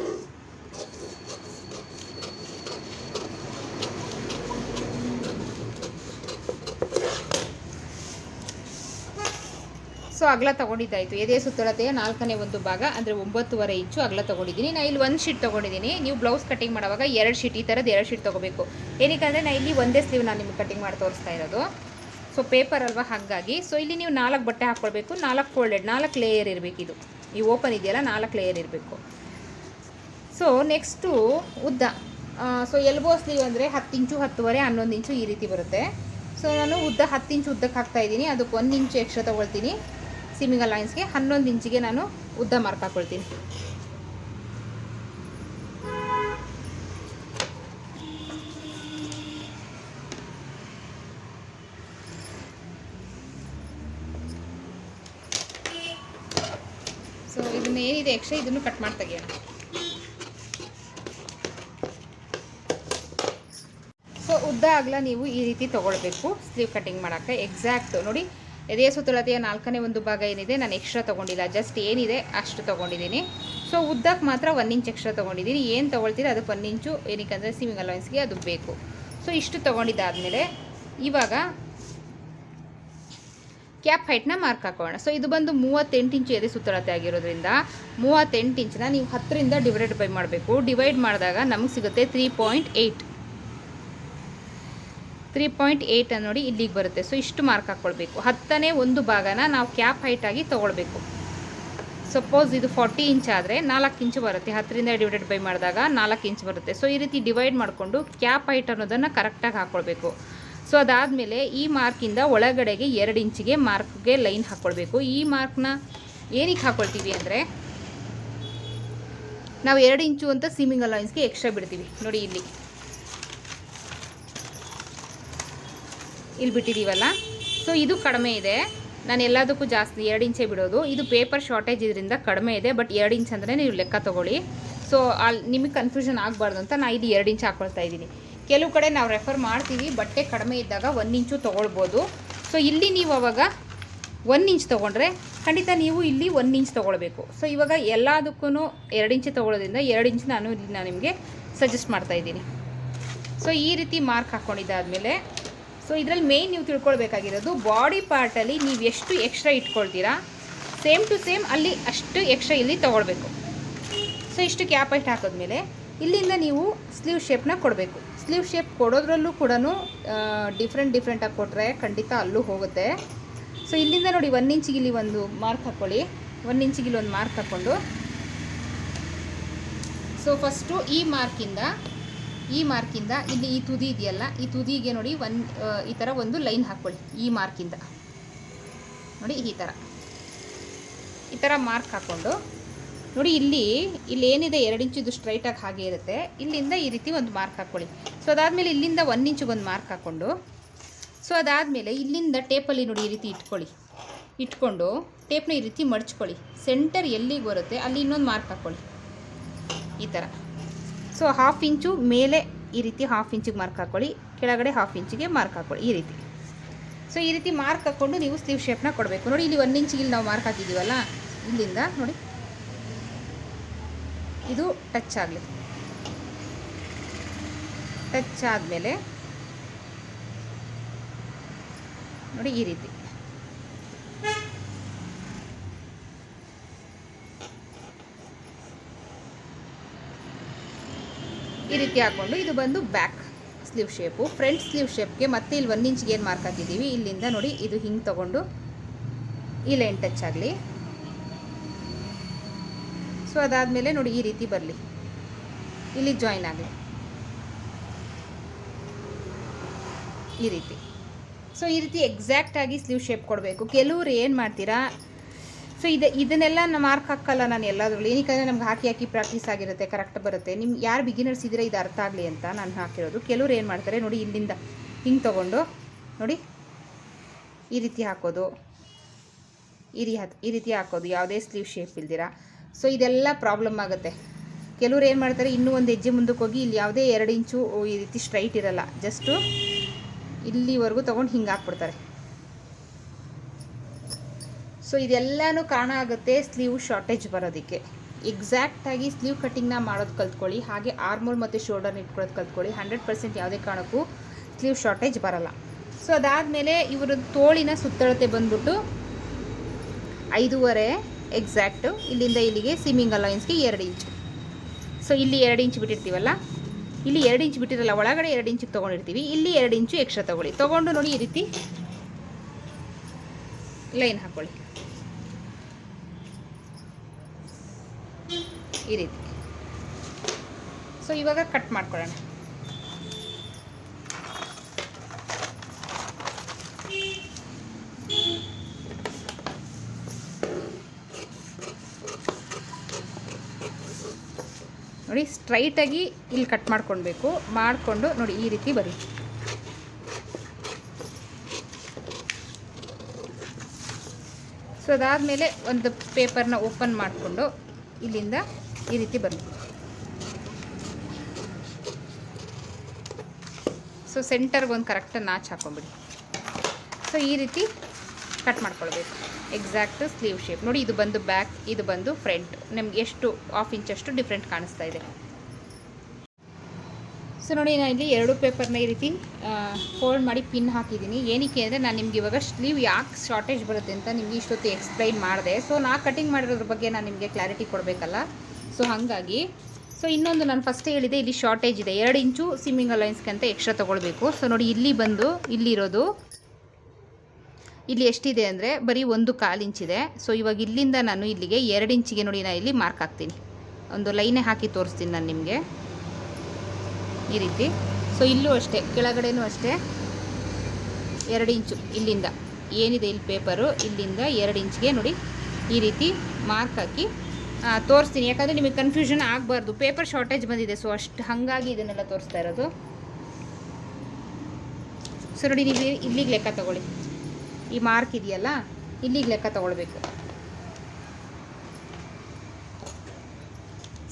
ಸೊ ಅಗಲ ತಗೊಂಡಿದ್ದಾಯಿತು. ಎದೆ ಸುತ್ತಳತೆಯ ನಾಲ್ಕನೇ ಒಂದು ಭಾಗ, ಅಂದರೆ ಒಂಬತ್ತುವರೆ ಇಂಚು ಅಗಲ ತೊಗೊಂಡಿದ್ದೀನಿ. ನಾನು ಇಲ್ಲಿ ಒಂದು ಶೀಟ್ ತೊಗೊಂಡಿದ್ದೀನಿ. ನೀವು ಬ್ಲೌಸ್ ಕಟಿಂಗ್ ಮಾಡುವಾಗ ಎರಡು ಶೀಟ್, ಈ ಥರದ್ದು ಎರಡು ಶೀಟ್ ತೊಗೋಬೇಕು. ಏನಕ್ಕೆ ನಾನು ಇಲ್ಲಿ ಒಂದೇ ಸ್ಲೀವ್ ನಾನು ನಿಮ್ಗೆ ಕಟಿಂಗ್ ಮಾಡಿ ತೋರಿಸ್ತಾ ಇರೋದು. ಸೊ ಪೇಪರ್ ಅಲ್ವಾ, ಹಾಗಾಗಿ. ಸೊ ಇಲ್ಲಿ ನೀವು ನಾಲ್ಕು ಬಟ್ಟೆ ಹಾಕ್ಕೊಳ್ಬೇಕು ನಾಲ್ಕು ಫೋಲ್ಡೆಡ್ ನಾಲ್ಕು ಲೇಯರ್ ಇರಬೇಕು ಇದು. ಈ ಓಪನ್ ಇದೆಯಲ್ಲ, ನಾಲ್ಕು ಲೇಯರ್ ಇರಬೇಕು. ಸೊ ನೆಕ್ಸ್ಟು ಉದ್ದ. ಸೊ ಎಲ್ಬೋ ಸ್ಲೀವ್ ಅಂದರೆ ಹತ್ತು ಇಂಚು, ಹತ್ತುವರೆ, ಹನ್ನೊಂದು ಇಂಚು ಈ ರೀತಿ ಬರುತ್ತೆ. ಸೊ ನಾನು ಉದ್ದ ಹತ್ತು ಇಂಚು ಉದ್ದಕ್ಕೆ ಹಾಕ್ತಾ ಇದ್ದೀನಿ. ಅದಕ್ಕೆ ಒಂದು ಇಂಚು ಎಕ್ಸ್ಟ್ರಾ ತೊಗೊಳ್ತೀನಿ. ಸಿಮಿಂಗ್ ಲೈನ್ಸ್ಗೆ ಹನ್ನೊಂದು ಇಂಚಿಗೆ ನಾನು ಉದ್ದ ಮಾರ್ಕ್ ಸೊ ಇದನ್ನ ಏನಿದೆ ಎಕ್ಸ್ಟ್ರಾ ಇದನ್ನು ಕಟ್ ಮಾಡಿ ತೆಗಿಯೋಣ ಸೊ ಉದ್ದ ಆಗ್ಲ ನೀವು ಈ ರೀತಿ ತೊಗೊಳ್ಬೇಕು. ಸ್ಲೀವ್ ಕಟಿಂಗ್ ಮಾಡೋಕ್ಕೆ. ಎಕ್ಸಾಕ್ಟ್ ನೋಡಿ ಎದೆಯ ಸುತ್ತಳತೆಯ ನಾಲ್ಕನೇ ಒಂದು ಭಾಗ ಏನಿದೆ? ನಾನು ಎಕ್ಸ್ಟ್ರಾ ತೊಗೊಂಡಿಲ್ಲ. ಜಸ್ಟ್ ಏನಿದೆ, ಅಷ್ಟು ತೊಗೊಂಡಿದ್ದೀನಿ. ಸೊ ಉದ್ದಕ್ಕೆ ಮಾತ್ರ ಒನ್ ಇಂಚ್ ಎಕ್ಸ್ಟ್ರಾ ತೊಗೊಂಡಿದ್ದೀನಿ. ಏನು ತೊಗೊಳ್ತೀರ? ಅದಕ್ಕೆ ಒನ್ ಇಂಚು ಏನಕ್ಕೆ ಸಿಮಿಂಗ್ ಅಲೋಯನ್ಸ್ಗೆ ಅದು ಬೇಕು. ಸೊ ಇಷ್ಟು ತೊಗೊಂಡಿದ್ದಾದಮೇಲೆ ಇವಾಗ ಕ್ಯಾಪ್ ಹೈಟ್ನ ಮಾರ್ಕ್ ಹಾಕೋಣ. ಸೊ ಇದು ಬಂದು ಮೂವತ್ತೆಂಟು ಇಂಚು ಎದೆ ಸುತ್ತಳತೆ ಆಗಿರೋದ್ರಿಂದ ಮೂವತ್ತೆಂಟು ಇಂಚನ್ನ ನೀವು ಹತ್ತರಿಂದ ಡಿವೈಡ್ ಬೈ ಮಾಡಬೇಕು. ಡಿವೈಡ್ ಮಾಡಿದಾಗ ನಮಗೆ ಸಿಗುತ್ತೆ three point eight three point eight ನೋಡಿ ಇಲ್ಲಿಗೆ ಬರುತ್ತೆ. ಸೊ ಇಷ್ಟು ಮಾರ್ಕ್ ಹಾಕ್ಕೊಳ್ಬೇಕು ಹತ್ತನೇ ಒಂದು ಭಾಗನ ನಾವು ಕ್ಯಾಪ್ ಹೈಟಾಗಿ ತೊಗೊಳ್ಬೇಕು. ಸಪೋಸ್ ಇದು ಫಾರ್ಟಿ ಇಂಚ್ ಆದರೆ ನಾಲ್ಕು ಇಂಚು ಬರುತ್ತೆ. ಹತ್ತರಿಂದ ಡಿವೈಡೆಡ್ ಬೈ ಮಾಡಿದಾಗ ನಾಲ್ಕು ಇಂಚ್ ಬರುತ್ತೆ. ಸೊ ಈ ರೀತಿ ಡಿವೈಡ್ ಮಾಡಿಕೊಂಡು ಕ್ಯಾಪ್ ಹೈಟ್ ಅನ್ನೋದನ್ನು ಕರೆಕ್ಟಾಗಿ ಹಾಕ್ಕೊಳ್ಬೇಕು ಸೊ ಅದಾದಮೇಲೆ ಈ ಮಾರ್ಕಿಂದ ಒಳಗಡೆಗೆ ಎರಡು ಇಂಚಿಗೆ ಮಾರ್ಕ್ಗೆ ಲೈನ್ ಹಾಕ್ಕೊಳ್ಬೇಕು ಈ ಮಾರ್ಕ್ನ ಏನಕ್ಕೆ ಹಾಕ್ಕೊಳ್ತೀವಿ ಅಂದರೆ ನಾವು ಎರಡು ಇಂಚು ಅಂತ ಸೀಮಿಂಗ್ ಅಲೈನ್ಸ್ಗೆ ಎಕ್ಸ್ಟ್ರಾ ಬಿಡ್ತೀವಿ. ನೋಡಿ ಇಲ್ಲಿ. ಇಲ್ಲಿ ಬಿಟ್ಟಿದ್ದೀವಲ್ಲ ಸೊ ಇದು ಕಡಿಮೆ ಇದೆ. ನಾನು ಎಲ್ಲದಕ್ಕೂ ಜಾಸ್ತಿ ಎರಡು ಇಂಚೆ ಬಿಡೋದು. ಇದು ಪೇಪರ್ ಶಾರ್ಟೇಜ್ ಇದರಿಂದ ಕಡಿಮೆ ಇದೆ ಬಟ್ ಎರಡು ಇಂಚ್ ಅಂದರೆ ನೀವು ಲೆಕ್ಕ ತೊಗೊಳ್ಳಿ. ಸೊ ಅಲ್ಲಿ ನಿಮಗೆ ಕನ್ಫ್ಯೂಷನ್ ಆಗಬಾರ್ದು ಅಂತ ನಾನು ಇದು ಎರಡು ಇಂಚ್ ಹಾಕ್ಕೊಳ್ತಾ ಇದ್ದೀನಿ. ಕೆಲವು ಕಡೆ ನಾವು ರೆಫರ್ ಮಾಡ್ತೀವಿ, ಬಟ್ಟೆ ಕಡಿಮೆ ಇದ್ದಾಗ ಒಂದು ಇಂಚು ತೊಗೊಳ್ಬೋದು. ಸೊ ಇಲ್ಲಿ ನೀವು ಅವಾಗ ಒಂದು ಇಂಚ್ ತೊಗೊಂಡ್ರೆ ಖಂಡಿತ ನೀವು ಇಲ್ಲಿ ಒಂದು ಇಂಚ್ ತೊಗೊಳ್ಬೇಕು. ಸೊ ಇವಾಗ ಎಲ್ಲದಕ್ಕೂ ಎರಡು ಇಂಚ್ ತೊಗೊಳೋದ್ರಿಂದ ಎರಡು ಇಂಚ್ ನಾನು ಇಲ್ಲಿ ನಾನು ನಿಮಗೆ ಸಜೆಸ್ಟ್ ಮಾಡ್ತಾ ಇದ್ದೀನಿ. ಸೊ ಈ ರೀತಿ ಮಾರ್ಕ್ ಹಾಕ್ಕೊಂಡಿದ್ದಾದಮೇಲೆ ಸೊ ಇದರಲ್ಲಿ ಮೇಯ್ನ್ ನೀವು ತಿಳ್ಕೊಳ್ಬೇಕಾಗಿರೋದು ಬಾಡಿ ಪಾರ್ಟಲ್ಲಿ ನೀವು ಎಷ್ಟು ಎಕ್ಸ್ಟ್ರಾ ಇಟ್ಕೊಳ್ತೀರಾ? ಸೇಮ್ ಟು ಸೇಮ್ ಅಲ್ಲಿ ಅಷ್ಟು ಎಕ್ಸ್ಟ್ರಾ ಇಲ್ಲಿ ತೊಗೊಳ್ಬೇಕು. ಸೊ ಇಷ್ಟು ಕ್ಯಾಪ್ ಐಟ್ ಹಾಕಿದ್ಮೇಲೆ ಇಲ್ಲಿಂದ ನೀವು ಸ್ಲೀವ್ ಶೇಪ್ನ ಕೊಡಬೇಕು. ಸ್ಲೀವ್ ಶೇಪ್ ಕೊಡೋದ್ರಲ್ಲೂ ಕೂಡ ಡಿಫ್ರೆಂಟ್ ಡಿಫ್ರೆಂಟಾಗಿ ಕೊಟ್ಟರೆ ಖಂಡಿತ ಅಲ್ಲೂ ಹೋಗುತ್ತೆ. ಸೊ ಇಲ್ಲಿಂದ ನೋಡಿ ಒನ್ ಇಂಚಿಗೆ ಇಲ್ಲಿ ಒಂದು ಮಾರ್ಕ್ ಹಾಕ್ಕೊಳ್ಳಿ ಒನ್ ಇಂಚಿಗೆ ಇಲ್ಲಿ ಒಂದು ಮಾರ್ಕ್ ಹಾಕ್ಕೊಂಡು ಸೊ ಫಸ್ಟು ಈ ಮಾರ್ಕಿಂದ ಈ ಮಾರ್ಕಿಂದ ಇಲ್ಲಿ ಈ ತುದಿ ಇದೆಯಲ್ಲ, ಈ ತುದಿಗೆ ನೋಡಿ ಒನ್ ಈ ಥರ ಒಂದು ಲೈನ್ ಹಾಕ್ಕೊಳ್ಳಿ, ಈ ಮಾರ್ಕಿಂದ ನೋಡಿ ಈ ಥರ ಈ ಥರ ಮಾರ್ಕ್ ಹಾಕ್ಕೊಂಡು, ನೋಡಿ ಇಲ್ಲಿ ಇಲ್ಲಿ ಏನಿದೆ, ಎರಡು ಇಂಚಿದು ಸ್ಟ್ರೈಟಾಗಿ ಹಾಗೆ ಇರುತ್ತೆ. ಇಲ್ಲಿಂದ ಈ ರೀತಿ ಒಂದು ಮಾರ್ಕ್ ಹಾಕ್ಕೊಳ್ಳಿ. ಸೊ ಅದಾದಮೇಲೆ ಇಲ್ಲಿಂದ ಒನ್ ಇಂಚಿಗೆ ಒಂದು ಮಾರ್ಕ್ ಹಾಕ್ಕೊಂಡು ಸೊ ಅದಾದಮೇಲೆ ಇಲ್ಲಿಂದ ಟೇಪಲ್ಲಿ ನೋಡಿ ಈ ರೀತಿ ಇಟ್ಕೊಳ್ಳಿ. ಇಟ್ಕೊಂಡು ಟೇಪ್ನ ಈ ರೀತಿ ಮಡ್ಚ್ಕೊಳ್ಳಿ. ಸೆಂಟರ್ ಎಲ್ಲಿಗೆ ಬರುತ್ತೆ, ಅಲ್ಲಿ ಇನ್ನೊಂದು ಮಾರ್ಕ್ ಹಾಕ್ಕೊಳ್ಳಿ. ಈ ಥರ ಸೊ ಹಾಫ್ ಇಂಚು ಮೇಲೆ ಈ ರೀತಿ ಹಾಫ್ ಇಂಚಿಗೆ ಮಾರ್ಕ್ ಹಾಕ್ಕೊಳ್ಳಿ ಕೆಳಗಡೆ ಹಾಫ್ ಇಂಚಿಗೆ ಮಾರ್ಕ್ ಹಾಕ್ಕೊಳ್ಳಿ ಈ ರೀತಿ. ಸೊ ಈ ರೀತಿ ಮಾರ್ಕ್ ಹಾಕ್ಕೊಂಡು ನೀವು ಸ್ಲೀವ್ ಶೇಪ್ನ ಕೊಡಬೇಕು. ನೋಡಿ, ಇಲ್ಲಿ ಒಂದು ಇಂಚಿಗೆ ಇಲ್ಲಿ ನಾವು ಮಾರ್ಕ್ ಹಾಕಿದ್ದೀವಲ್ಲ ಇಲ್ಲಿಂದ ನೋಡಿ. ಇದು ಟಚ್ ಆಗಲಿ. ಟಚ್ ಆದಮೇಲೆ ನೋಡಿ ಈ ರೀತಿ. ಈ ರೀತಿ ಹಾಕ್ಕೊಂಡು ಇದು ಬಂದು back sleeve shape front sleeve ಶೇಪ್ಗೆ ಮತ್ತೆ ಇಲ್ಲಿ ಒಂದು ಇಂಚ್ಗೆ ಏನು ಮಾರ್ಕ್ ಹಾಕಿದ್ದೀವಿ ಇಲ್ಲಿಂದ ನೋಡಿ ಇದು ಹಿಂಗೆ ತೊಗೊಂಡು ಈ ಲೈನ್ ಟಚ್ ಆಗಲಿ. ಸೊ ಅದಾದಮೇಲೆ ನೋಡಿ ಈ ರೀತಿ ಬರಲಿ. ಇಲ್ಲಿ ಜಾಯಿನ್ ಆಗಲಿ. ಈ ರೀತಿ. ಸೊ ಈ ರೀತಿ ಎಕ್ಸಾಕ್ಟಾಗಿ ಸ್ಲೀವ್ ಶೇಪ್ ಕೊಡಬೇಕು. ಕೆಲವರು ಏನು ಮಾಡ್ತೀರಾ? ಸೊ ಇದು, ಇದನ್ನೆಲ್ಲ ನಾನು ಮಾರ್ಕ್ ಹಾಕಲ್ಲ ನಾನು ಎಲ್ಲದರಲ್ಲೂ. ಏನಕ್ಕೆ ನಮ್ಗೆ ಹಾಕಿ ಹಾಕಿ ಪ್ರಾಕ್ಟೀಸ್ ಆಗಿರುತ್ತೆ ಕರೆಕ್ಟ್ ಬರುತ್ತೆ. ನಿಮ್ಗೆ ಯಾರು ಬಿಗಿನರ್ಸ್ ಇದ್ದರೆ ಇದು ಅರ್ಥ ಆಗಲಿ ಅಂತ ನಾನು ಹಾಕಿರೋದು. ಕೆಲವ್ರು ಏನು ಮಾಡ್ತಾರೆ, ನೋಡಿ ಇಲ್ಲಿಂದ ಹಿಂಗೆ ತೊಗೊಂಡು, ನೋಡಿ. ಈ ರೀತಿ ಹಾಕೋದು. ಈ ರೀ ಈ ರೀತಿ ಹಾಕೋದು. ಯಾವುದೇ ಸ್ಲೀವ್ ಶೇಪ್ ಇಲ್ದಿರ. ಸೊ ಇದೆಲ್ಲ ಪ್ರಾಬ್ಲಮ್ ಆಗುತ್ತೆ. ಕೆಲವ್ರು ಏನು ಮಾಡ್ತಾರೆ, ಇನ್ನೂ ಒಂದು ಹೆಜ್ಜೆ ಮುಂದಕ್ಕೆ ಹೋಗಿ ಇಲ್ಲಿ ಯಾವುದೇ ಎರಡು ಇಂಚು ಈ ರೀತಿ ಸ್ಟ್ರೈಟ್ ಇರಲ್ಲ. ಜಸ್ಟು ಇಲ್ಲಿವರೆಗೂ ತೊಗೊಂಡು ಹಿಂಗೆ ಹಾಕ್ಬಿಡ್ತಾರೆ. ಸೊ ಇದೆಲ್ಲನೂ ಕಾರಣ ಆಗುತ್ತೆ ಸ್ಲೀವ್ ಶಾರ್ಟೇಜ್ ಬರೋದಕ್ಕೆ. ಎಕ್ಸಾಕ್ಟಾಗಿ ಸ್ಲೀವ್ ಕಟ್ಟಿಂಗ್ನ ಮಾಡೋದು ಕಲ್ತ್ಕೊಳ್ಳಿ, ಹಾಗೆ ಆರ್ಮೋಲ್ ಮತ್ತು ಶೋಲ್ಡರ್ನ ಇಟ್ಕೊಳ್ಳೋದು ಕಲ್ತ್ಕೊಳ್ಳಿ. ಹಂಡ್ರೆಡ್ ಪರ್ಸೆಂಟ್ ಯಾವುದೇ ಕಾರಣಕ್ಕೂ ಸ್ಲೀವ್ ಶಾರ್ಟೇಜ್ ಬರಲ್ಲ. ಸೊ ಅದಾದಮೇಲೆ ಇವರ ತೋಳಿನ ಸುತ್ತಳತೆ ಬಂದ್ಬಿಟ್ಟು ಐದೂವರೆ ಎಕ್ಸಾಕ್ಟು ಇಲ್ಲಿಂದ ಇಲ್ಲಿಗೆ ಸಿಮ್ಮಿಂಗ್ ಅಲೈನ್ಸ್ಗೆ ಎರಡು ಇಂಚು ಸೊ ಇಲ್ಲಿ ಎರಡು ಇಂಚ್ ಬಿಟ್ಟಿರ್ತೀವಲ್ಲ? ಇಲ್ಲಿ ಎರಡು ಇಂಚ್ ಬಿಟ್ಟಿರಲ್ಲ, ಒಳಗಡೆ ಎರಡು ಇಂಚಿಗೆ ತೊಗೊಂಡಿರ್ತೀವಿ. ಇಲ್ಲಿ ಎರಡು ಇಂಚು ಎಕ್ಸ್ಟ್ರಾ ತೊಗೊಳ್ಳಿ. ತೊಗೊಂಡು ನೋಡಿ ಈ ರೀತಿ ಲೈನ್ ಹಾಕ್ಕೊಳ್ಳಿ ಈ ರೀತಿ. ಸೊ ಇವಾಗ ಕಟ್ ಮಾಡ್ಕೊಳ್ಳೋಣ. ನೋಡಿ ಸ್ಟ್ರೈಟಾಗಿ ಇಲ್ಲಿ ಕಟ್ ಮಾಡ್ಕೊಳ್ಬೇಕು. ಮಾಡಿಕೊಂಡು ನೋಡಿ, ಈ ರೀತಿ ಬರಿ ಸೊ ಅದಾದಮೇಲೆ ಒಂದು ಪೇಪರ್ನ ಓಪನ್ ಮಾಡಿಕೊಂಡು ಇಲ್ಲಿಂದ ಈ ರೀತಿ ಬರಲಿ ಸೊ ಸೆಂಟರ್ಗೆ ಒಂದು ಕರೆಕ್ಟಾಗಿ ನಾಚ್ ಹಾಕೊಂಬಿಡಿ ಸೊ ಈ ರೀತಿ ಕಟ್ ಮಾಡ್ಕೊಳ್ಬೇಕು. ಎಕ್ಸಾಕ್ಟ್ ಸ್ಲೀವ್ ಶೇಪ್ ನೋಡಿ, ಇದು ಬಂದು ಬ್ಯಾಕ್ ಇದು ಬಂದು ಫ್ರಂಟ್ ನಿಮ್ಗೆ ಎಷ್ಟು ಹಾಫ್ ಇಂಚಷ್ಟು ಡಿಫ್ರೆಂಟ್ ಕಾಣಿಸ್ತಾ ಇದೆ. ಸೊ ನೋಡಿ ನಾನು ಇಲ್ಲಿ ಎರಡು ಪೇಪರ್ನ ಈ ರೀತಿ ಫೋಲ್ಡ್ ಮಾಡಿ ಪಿನ್ ಹಾಕಿದ್ದೀನಿ ಏನಕ್ಕೆ ಅಂದರೆ, ನಾನು ನಿಮ್ಗೆ ಇವಾಗ ಸ್ಲೀವ್ ಯಾಕೆ ಶಾರ್ಟೇಜ್ ಬರುತ್ತೆ ಅಂತ ನಿಮಗೆ ಇಷ್ಟೊತ್ತು ಎಕ್ಸ್ಪ್ಲೈನ್ ಮಾಡಿದೆ. ಸೊ ನಾ ಕಟಿಂಗ್ ಮಾಡಿರೋದ್ರ ಬಗ್ಗೆ ನಾನು ನಿಮಗೆ ಕ್ಲಾರಿಟಿ ಕೊಡಬೇಕಲ್ಲ. ಸೊ ಹಾಗಾಗಿ ಸೊ ಇನ್ನೊಂದು ನಾನು ಫಸ್ಟೇ ಹೇಳಿದೆ, ಇಲ್ಲಿ ಶಾರ್ಟೇಜ್ ಇದೆ. ಎರಡು ಇಂಚು ಸಿಮ್ಮಿಂಗ್ ಅಲೈನ್ಸ್ಗೆ ಅಂತ ಎಕ್ಸ್ಟ್ರಾ ತೊಗೊಳ್ಬೇಕು. ಸೊ ನೋಡಿ, ಇಲ್ಲಿ ಬಂದು ಇಲ್ಲಿರೋದು ಇಲ್ಲಿ ಎಷ್ಟಿದೆ ಅಂದರೆ ಬರೀ ಒಂದು ಕಾಲು ಇಂಚಿದೆ ಸೊ ಇವಾಗ ಇಲ್ಲಿಂದ ನಾನು ಇಲ್ಲಿಗೆ ಎರಡು ಇಂಚಿಗೆ ನೋಡಿ ನಾನು ಇಲ್ಲಿ ಮಾರ್ಕ್ ಹಾಕ್ತೀನಿ. ಒಂದು ಲೈನೇ ಹಾಕಿ ತೋರಿಸ್ತೀನಿ ನಾನು ನಿಮಗೆ. ಈ ರೀತಿ. ಸೊ ಇಲ್ಲೂ ಅಷ್ಟೇ, ಕೆಳಗಡೆನೂ ಅಷ್ಟೇ. ಎರಡು ಇಂಚು ಇಲ್ಲಿಂದ. ಏನಿದೆ ಇಲ್ಲಿ ಪೇಪರು ಇಲ್ಲಿಂದ ಎರಡು ಇಂಚಿಗೆ ನೋಡಿ, ಈ ರೀತಿ ಮಾರ್ಕ್ ಹಾಕಿ ತೋರಿಸ್ತೀನಿ. ಯಾಕಂದರೆ ನಿಮಗೆ ಕನ್ಫ್ಯೂಷನ್ ಆಗಬಾರ್ದು. ಪೇಪರ್ ಶಾರ್ಟೇಜ್ ಬಂದಿದೆ ಸೊ ಅಷ್ಟು ಹಾಗಾಗಿ ಇದನ್ನೆಲ್ಲ ತೋರಿಸ್ತಾ ಇರೋದು. ಸೊ ನೋಡಿ, ನೀವು ಇಲ್ಲಿಗೆ ಲೆಕ್ಕ ತಗೊಳ್ಳಿ. ಈ ಮಾರ್ಕ್ ಇದೆಯಲ್ಲ, ಇಲ್ಲಿಗೆ ಲೆಕ್ಕ ತಗೊಳ್ಬೇಕು.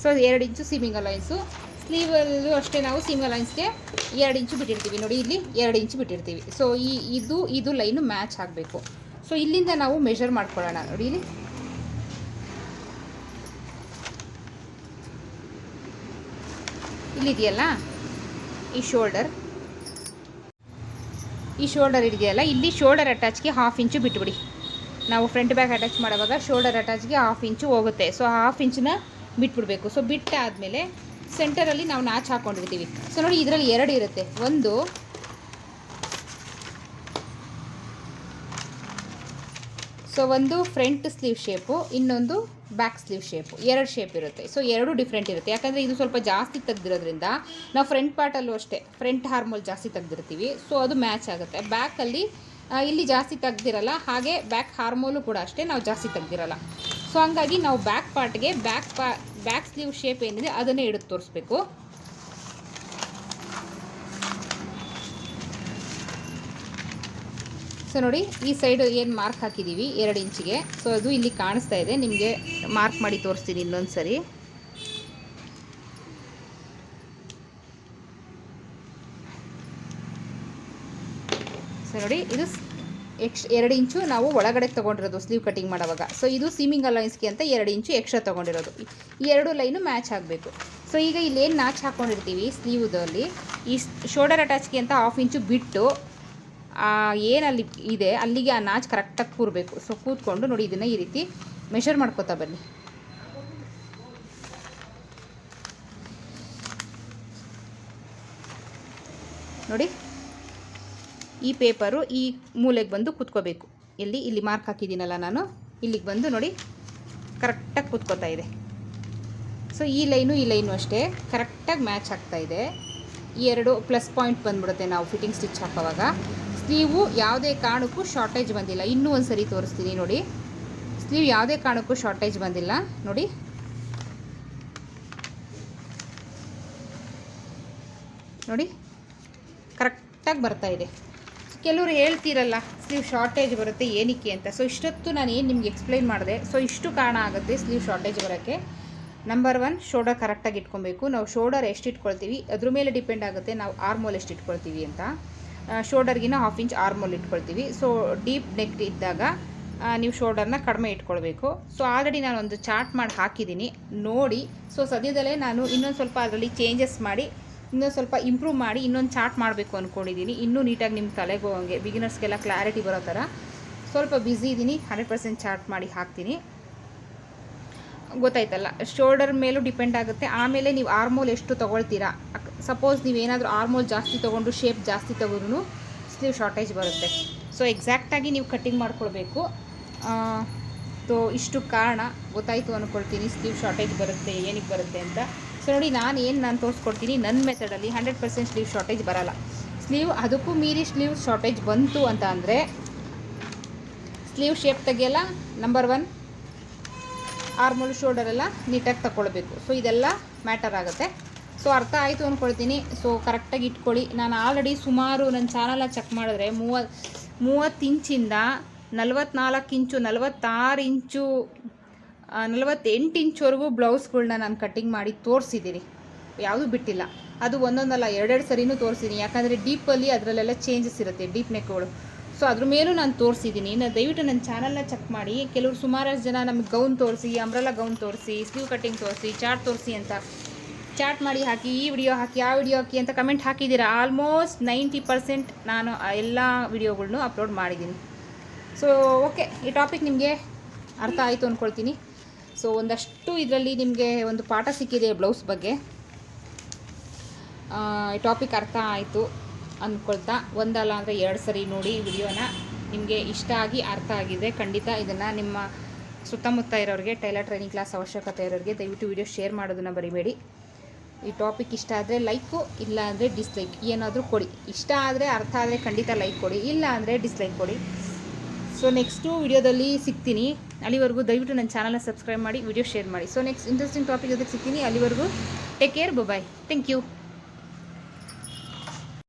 ಸೊ ಎರಡು ಇಂಚು ಸೀಮಿಂಗ್ ಅಲೈನ್ಸು ಸ್ಲೀವಲ್ಲೂ ಅಷ್ಟೇ ನಾವು ಸಿಮಿಂಗ್ ಅಲೈನ್ಸ್ಗೆ ಎರಡು ಇಂಚು ಬಿಟ್ಟಿರ್ತೀವಿ. ನೋಡಿ, ಇಲ್ಲಿ ಎರಡು ಇಂಚು ಬಿಟ್ಟಿರ್ತೀವಿ. ಸೊ ಈ ಇದು ಇದು ಲೈನು ಮ್ಯಾಚ್ ಆಗಬೇಕು. ಸೊ ಇಲ್ಲಿಂದ ನಾವು ಮೆಷರ್ ಮಾಡ್ಕೊಳ್ಳೋಣ. ನೋಡಿ, ಇಲ್ಲಿ. ಇಲ್ಲಿದೆಯಲ್ಲ? ಈ ಶೋಲ್ಡರ್ ಈ ಶೋಲ್ಡರ್ ಇದೆಯಲ್ಲ ಇಲ್ಲಿ ಶೋಲ್ಡರ್ ಅಟ್ಯಾಚ್ಗೆ ಹಾಫ್ ಇಂಚು ಬಿಟ್ಬಿಡಿ. ನಾವು ಫ್ರಂಟ್ ಬ್ಯಾಕ್ ಅಟ್ಯಾಚ್ ಮಾಡುವಾಗ ಶೋಲ್ಡರ್ ಅಟ್ಯಾಚ್ಗೆ ಹಾಫ್ ಇಂಚು ಹೋಗುತ್ತೆ. ಸೊ ಹಾಫ್ ಇಂಚನ್ನ ಬಿಟ್ಬಿಡಬೇಕು. ಸೊ ಬಿಟ್ಟಾದಮೇಲೆ ಸೆಂಟರಲ್ಲಿ ನಾವು ನಾಚ್ ಹಾಕ್ಕೊಂಡಿರ್ತೀವಿ ಸೊ ನೋಡಿ ಇದರಲ್ಲಿ ಎರಡು ಇರುತ್ತೆ. ಒಂದು ಸೊ ಒಂದು ಫ್ರಂಟ್ ಸ್ಲೀವ್ ಶೇಪು ಇನ್ನೊಂದು ಬ್ಯಾಕ್ ಸ್ಲೀವ್ ಶೇಪು ಎರಡು ಶೇಪ್ ಇರುತ್ತೆ. ಸೊ ಎರಡು ಡಿಫ್ರೆಂಟ್ ಇರುತ್ತೆ. ಯಾಕಂದರೆ ಇದು ಸ್ವಲ್ಪ ಜಾಸ್ತಿ ತೆಗ್ದಿರೋದ್ರಿಂದ ನಾವು ಫ್ರಂಟ್ ಪಾರ್ಟಲ್ಲೂ ಅಷ್ಟೇ ಫ್ರಂಟ್ ಹಾರ್ಮೋಲ್ ಜಾಸ್ತಿ ತೆಗ್ದಿರ್ತೀವಿ. ಸೊ ಅದು ಮ್ಯಾಚ್ ಆಗುತ್ತೆ. ಬ್ಯಾಕಲ್ಲಿ ಇಲ್ಲಿ ಜಾಸ್ತಿ ತೆಗ್ದಿರಲ್ಲ, ಹಾಗೆ ಬ್ಯಾಕ್ ಹಾರ್ಮೋಲು ಕೂಡ ಅಷ್ಟೇ ನಾವು ಜಾಸ್ತಿ ತೆಗ್ದಿರಲ್ಲ. ಸೊ ಹಂಗಾಗಿ ನಾವು ಬ್ಯಾಕ್ ಪಾರ್ಟ್ಗೆ ಬ್ಯಾಕ್ ಪಾ ಬ್ಯಾಕ್ ಸ್ಲೀವ್ ಶೇಪ್ ಏನಿದೆ ಅದನ್ನೇ ಹಿಡಿದು ತೋರಿಸ್ಬೇಕು. ಸೊ ನೋಡಿ, ಈ ಸೈಡ್ ಏನು ಮಾರ್ಕ್ ಹಾಕಿದ್ದೀವಿ ಎರಡು ಇಂಚಿಗೆ. ಸೊ ಅದು ಇಲ್ಲಿ ಕಾಣಿಸ್ತಾ ಇದೆ. ನಿಮಗೆ ಮಾರ್ಕ್ ಮಾಡಿ ತೋರಿಸ್ತೀನಿ ಇನ್ನೊಂದು ಸರಿ ಸೊ ನೋಡಿ, ಇದು ಎಕ್ಸ್ ಎರಡು ಇಂಚು ನಾವು ಒಳಗಡೆ ತೊಗೊಂಡಿರೋದು ಸ್ಲೀವ್ ಕಟಿಂಗ್ ಮಾಡೋವಾಗ. ಸೊ ಇದು ಸೀಮಿಂಗ್ ಅಲೈನ್ಸ್ಗೆ ಅಂತ ಎರಡು ಇಂಚು ಎಕ್ಸ್ಟ್ರಾ ತೊಗೊಂಡಿರೋದು. ಈ ಎರಡು ಲೈನು ಮ್ಯಾಚ್ ಆಗಬೇಕು. ಸೊ ಈಗ ಇಲ್ಲೇನು ಮ್ಯಾಚ್ ಹಾಕ್ಕೊಂಡಿರ್ತೀವಿ ಸ್ಲೀವ್ದಲ್ಲಿ ಈ ಶೋಲ್ಡರ್ ಅಟ್ಯಾಚ್ಗೆ ಅಂತ ಹಾಫ್ ಇಂಚು ಬಿಟ್ಟು ಏನಲ್ಲಿ ಇದೆ, ಅಲ್ಲಿಗೆ ಆ ನಾಚ್ ಕರೆಕ್ಟಾಗಿ ಕೂರಬೇಕು. ಸೊ ಕೂತ್ಕೊಂಡು ನೋಡಿ ಇದನ್ನು ಈ ರೀತಿ ಮೆಷರ್ ಮಾಡ್ಕೋತಾ ಬನ್ನಿ. ನೋಡಿ, ಈ ಪೇಪರು ಈ ಮೂಲೆಗೆ ಬಂದು ಕೂತ್ಕೋಬೇಕು. ಎಲ್ಲಿ? ಇಲ್ಲಿ ಮಾರ್ಕ್ ಹಾಕಿದ್ದೀನಲ್ಲ ನಾನು. ಇಲ್ಲಿಗೆ ಬಂದು ನೋಡಿ ಕರೆಕ್ಟಾಗಿ ಕೂತ್ಕೋತಾ ಇದೆ. ಸೊ ಈ ಲೈನು ಈ ಲೈನು ಅಷ್ಟೇ. ಕರೆಕ್ಟಾಗಿ ಮ್ಯಾಚ್ ಆಗ್ತಾ ಇದೆ. ಈ ಎರಡು ಪ್ಲಸ್ ಪಾಯಿಂಟ್ ಬಂದ್ಬಿಡುತ್ತೆ ನಾವು ಫಿಟ್ಟಿಂಗ್ ಸ್ಟಿಚ್ ಹಾಕೋವಾಗ. ಸ್ಲೀವು ಯಾವುದೇ ಕಾರಣಕ್ಕೂ ಶಾರ್ಟೇಜ್ ಬಂದಿಲ್ಲ. ಇನ್ನೂ ಒಂದು ಸರಿ ತೋರಿಸ್ತೀನಿ ನೋಡಿ. ಸ್ಲೀವ್ ಯಾವುದೇ ಕಾರಣಕ್ಕೂ ಶಾರ್ಟೇಜ್ ಬಂದಿಲ್ಲ. ನೋಡಿ. ನೋಡಿ. ಕರೆಕ್ಟಾಗಿ ಬರ್ತಾ ಇದೆ. ಕೆಲವರು ಹೇಳ್ತೀರಲ್ಲ, ಸ್ಲೀವ್ ಶಾರ್ಟೇಜ್ ಬರುತ್ತೆ ಏನಕ್ಕೆ ಅಂತ. ಸೊ ಇಷ್ಟೊತ್ತು ನಾನು ಏನು ನಿಮ್ಗೆ ಎಕ್ಸ್ಪ್ಲೈನ್ ಮಾಡಿದೆ? ಸೊ ಇಷ್ಟು ಕಾರಣ ಆಗುತ್ತೆ ಸ್ಲೀವ್ ಶಾರ್ಟೇಜ್ ಬರೋಕ್ಕೆ. ನಂಬರ್ ಒನ್ ಶೋಲ್ಡರ್ ಕರೆಕ್ಟಾಗಿ ಇಟ್ಕೊಬೇಕು. ನಾವು ಶೋಲ್ಡರ್ ಎಷ್ಟು ಇಟ್ಕೊಳ್ತೀವಿ? ಅದ್ರ ಮೇಲೆ ಡಿಪೆಂಡ್ ಆಗುತ್ತೆ ನಾವು ಆರ್ಮೋಲ್ ಎಷ್ಟು ಇಟ್ಕೊಳ್ತೀವಿ ಅಂತ. ಶೋಲ್ಡರ್ಗಿನ ಹಾಫ್ ಇಂಚ್ ಆರ್ಮೋಲ್ ಇಟ್ಕೊಳ್ತೀವಿ. ಸೊ ಡೀಪ್ ನೆಕ್ ಇದ್ದಾಗ ನೀವು ಶೋಲ್ಡರ್ನ ಕಡಿಮೆ ಇಟ್ಕೊಳ್ಬೇಕು. ಸೊ ಆಲ್ರೆಡಿ ನಾನು ಒಂದು ಚಾರ್ಟ್ ಮಾಡಿ ಹಾಕಿದ್ದೀನಿ. ನೋಡಿ. ಸೊ ಸದ್ಯದಲ್ಲೇ ನಾನು ಇನ್ನೊಂದು ಸ್ವಲ್ಪ ಅದರಲ್ಲಿ ಚೇಂಜಸ್ ಮಾಡಿ, ಇನ್ನೊಂದು ಸ್ವಲ್ಪ ಇಂಪ್ರೂವ್ ಮಾಡಿ ಇನ್ನೊಂದು ಚಾರ್ಟ್ ಮಾಡಬೇಕು ಅಂದ್ಕೊಂಡಿದ್ದೀನಿ ಇನ್ನೂ ನೀಟಾಗಿ ನಿಮ್ಮ ತಲೆಗೆ ಹೋಗಂಗೆ ಬಿಗಿನರ್ಸ್ಗೆಲ್ಲ ಕ್ಲಾರಿಟಿ ಬರೋ ಥರ. ಸ್ವಲ್ಪ ಬ್ಯುಸಿ ಇದ್ದೀನಿ. ಹಂಡ್ರೆಡ್ ಪರ್ಸೆಂಟ್ ಚಾರ್ಟ್ ಮಾಡಿ ಹಾಕ್ತೀನಿ. ಗೊತ್ತಾಯ್ತಲ್ಲ? ಶೋಲ್ಡರ್ ಮೇಲೂ ಡಿಪೆಂಡ್ ಆಗುತ್ತೆ. ಆಮೇಲೆ ನೀವು ಆರ್ಮೋಲ್ ಎಷ್ಟು ತೊಗೊಳ್ತೀರಾ? ಸಪೋಸ್ ನೀವು ಏನಾದರೂ ಆರ್ಮೋಲ್ ಜಾಸ್ತಿ ತೊಗೊಂಡು ಶೇಪ್ ಜಾಸ್ತಿ ತೊಗೊಂಡ್ರು ಸ್ಲೀವ್ ಶಾರ್ಟೇಜ್ ಬರುತ್ತೆ. ಸೊ ಎಕ್ಸಾಕ್ಟಾಗಿ ನೀವು ಕಟ್ಟಿಂಗ್ ಮಾಡ್ಕೊಳ್ಬೇಕು. ಸೊ ಇಷ್ಟು ಕಾರಣ ಗೊತ್ತಾಯಿತು ಅಂದ್ಕೊಳ್ತೀನಿ ಸ್ಲೀವ್ ಶಾರ್ಟೇಜ್ ಬರುತ್ತೆ, ಏನಕ್ಕೆ ಬರುತ್ತೆ ಅಂತ. ಸೊ ನೋಡಿ, ನಾನು ಏನು ನಾನು ತೋರಿಸ್ಕೊಡ್ತೀನಿ ನನ್ನ ಮೆಥಡಲ್ಲಿ ಹಂಡ್ರೆಡ್ ಪರ್ಸೆಂಟ್ ಸ್ಲೀವ್ ಶಾರ್ಟೇಜ್ ಬರಲ್ಲ. ಸ್ಲೀವ್ ಅದಕ್ಕೂ ಮೀರಿ ಸ್ಲೀವ್ ಶಾರ್ಟೇಜ್ ಬಂತು ಅಂತ ಅಂದರೆ ಸ್ಲೀವ್ ಶೇಪ್ ತೆಗೆಯಲ್ಲ ನಂಬರ್ ಒನ್ ಆರ್ಮೋಲ್ ಶೋಲ್ಡರೆಲ್ಲ ನೀಟಾಗಿ ತಗೊಳ್ಬೇಕು ಸೊ ಇದೆಲ್ಲ ಮ್ಯಾಟರ್ ಆಗುತ್ತೆ. ಸೊ ಅರ್ಥ ಆಯಿತು ಅಂದ್ಕೊಳ್ತೀನಿ ಸೊ ಕರೆಕ್ಟಾಗಿ ಇಟ್ಕೊಳ್ಳಿ. ನಾನು ಆಲ್ರೆಡಿ ಸುಮಾರು ನನ್ನ ಚಾನಲ್ನ ಚೆಕ್ ಮಾಡಿದ್ರೆ ಮೂವತ್ತು ಮೂವತ್ತು ಇಂಚಿಂದ ನಲ್ವತ್ನಾಲ್ಕು ಇಂಚು, ನಲವತ್ತಾರು ಇಂಚು ನಲವತ್ತೆಂಟು ಇಂಚ್ವರೆಗೂ ಬ್ಲೌಸ್ಗಳನ್ನ ನಾನು ಕಟ್ಟಿಂಗ್ ಮಾಡಿ ತೋರಿಸಿದ್ದೀನಿ ಯಾವುದೂ ಬಿಟ್ಟಿಲ್ಲ. ಅದು ಒಂದೊಂದಲ್ಲ, ಎರಡೆರಡು ಸರಿನೂ ತೋರಿಸಿದ್ದೀನಿ ಯಾಕಂದರೆ ಡೀಪಲ್ಲಿ ಅದರಲ್ಲೆಲ್ಲ ಚೇಂಜಸ್ ಇರುತ್ತೆ ಡೀಪ್ ನೆಕ್ಗಳು ಸೊ ಅದ್ರ ಮೇಲೂ ನಾನು ತೋರಿಸಿದ್ದೀನಿ ನಾನು ದಯವಿಟ್ಟು ನನ್ನ ಚಾನಲ್ನ ಚೆಕ್ ಮಾಡಿ. ಕೆಲವರು ಸುಮಾರಷ್ಟು ಜನ ನಮಗೆ ಗೌನ್ ತೋರಿಸಿ ಅಂಬ್ರಲ್ಲ ಗೌನ್ ತೋರಿಸಿ ಸ್ಲೀವ್ ಕಟ್ಟಿಂಗ್ ತೋರಿಸಿ ಚಾರ್ಟ್ ತೋರಿಸಿ ಅಂತ. ಚಾಟ್ ಮಾಡಿ ಹಾಕಿ, ಈ ವಿಡಿಯೋ ಹಾಕಿ, ಆ ವಿಡಿಯೋ ಹಾಕಿ ಅಂತ ಕಮೆಂಟ್ ಹಾಕಿದ್ದೀರಾ? ಆಲ್ಮೋಸ್ಟ್ ನೈಂಟಿ ಪರ್ಸೆಂಟ್ ನಾನು ಎಲ್ಲ ವಿಡಿಯೋಗಳ್ನು ಅಪ್ಲೋಡ್ ಮಾಡಿದ್ದೀನಿ. ಸೊ ಓಕೆ ಈ ಟಾಪಿಕ್ ನಿಮಗೆ ಅರ್ಥ ಆಯಿತು ಅಂದ್ಕೊಳ್ತೀನಿ ಸೊ ಒಂದಷ್ಟು ಇದರಲ್ಲಿ ನಿಮಗೆ ಒಂದು ಪಾಠ ಸಿಕ್ಕಿದೆ ಬ್ಲೌಸ್ ಬಗ್ಗೆ. ಈ ಟಾಪಿಕ್ ಅರ್ಥ ಆಯಿತು ಅಂದ್ಕೊಳ್ತಾ ಒಂದಲ್ಲ ಅಂದರೆ ಎರಡು ಸರಿ ನೋಡಿ ವಿಡಿಯೋನ ನಿಮಗೆ ಇಷ್ಟ ಆಗಿ ಅರ್ಥ ಆಗಿದೆ, ಖಂಡಿತ ಇದನ್ನು ನಿಮ್ಮ ಸುತ್ತಮುತ್ತ ಇರೋರಿಗೆ, ಟೈಲರ್ ಟ್ರೈನಿಂಗ್ ಕ್ಲಾಸ್ ಅವಶ್ಯಕತೆ ಇರೋರಿಗೆ ದಯವಿಟ್ಟು ವಿಡಿಯೋ ಶೇರ್ ಮಾಡೋದನ್ನು ಬರಿಬೇಡಿ ಈ ಟಾಪಿಕ್ ಇಷ್ಟ ಆದರೆ ಲೈಕು ಇಲ್ಲ ಅಂದರೆ ಡಿಸ್ಲೈಕ್ ಏನಾದರೂ ಕೊಡಿ. ಇಷ್ಟ ಆದರೆ ಅರ್ಥ ಆದರೆ ಖಂಡಿತ ಲೈಕ್ ಕೊಡಿ. ಇಲ್ಲ ಅಂದರೆ ಡಿಸ್ಲೈಕ್ ಕೊಡಿ. ಸೊ ನೆಕ್ಸ್ಟು ವಿಡಿಯೋದಲ್ಲಿ ಸಿಗ್ತೀನಿ. ಅಲ್ಲಿವರೆಗೂ ದಯವಿಟ್ಟು ನನ್ನ ಚಾನಲ್ನ ಸಬ್ಸ್ಕ್ರೈಬ್ ಮಾಡಿ ವಿಡಿಯೋ ಶೇರ್ ಮಾಡಿ. ಸೊ ನೆಕ್ಸ್ಟ್ ಇಂಟ್ರೆಸ್ಟಿಂಗ್ ಟಾಪಿಕ್ ಜೊತೆಗೆ ಸಿಗ್ತೀನಿ. ಅಲ್ಲಿವರೆಗೂ take care bye thank you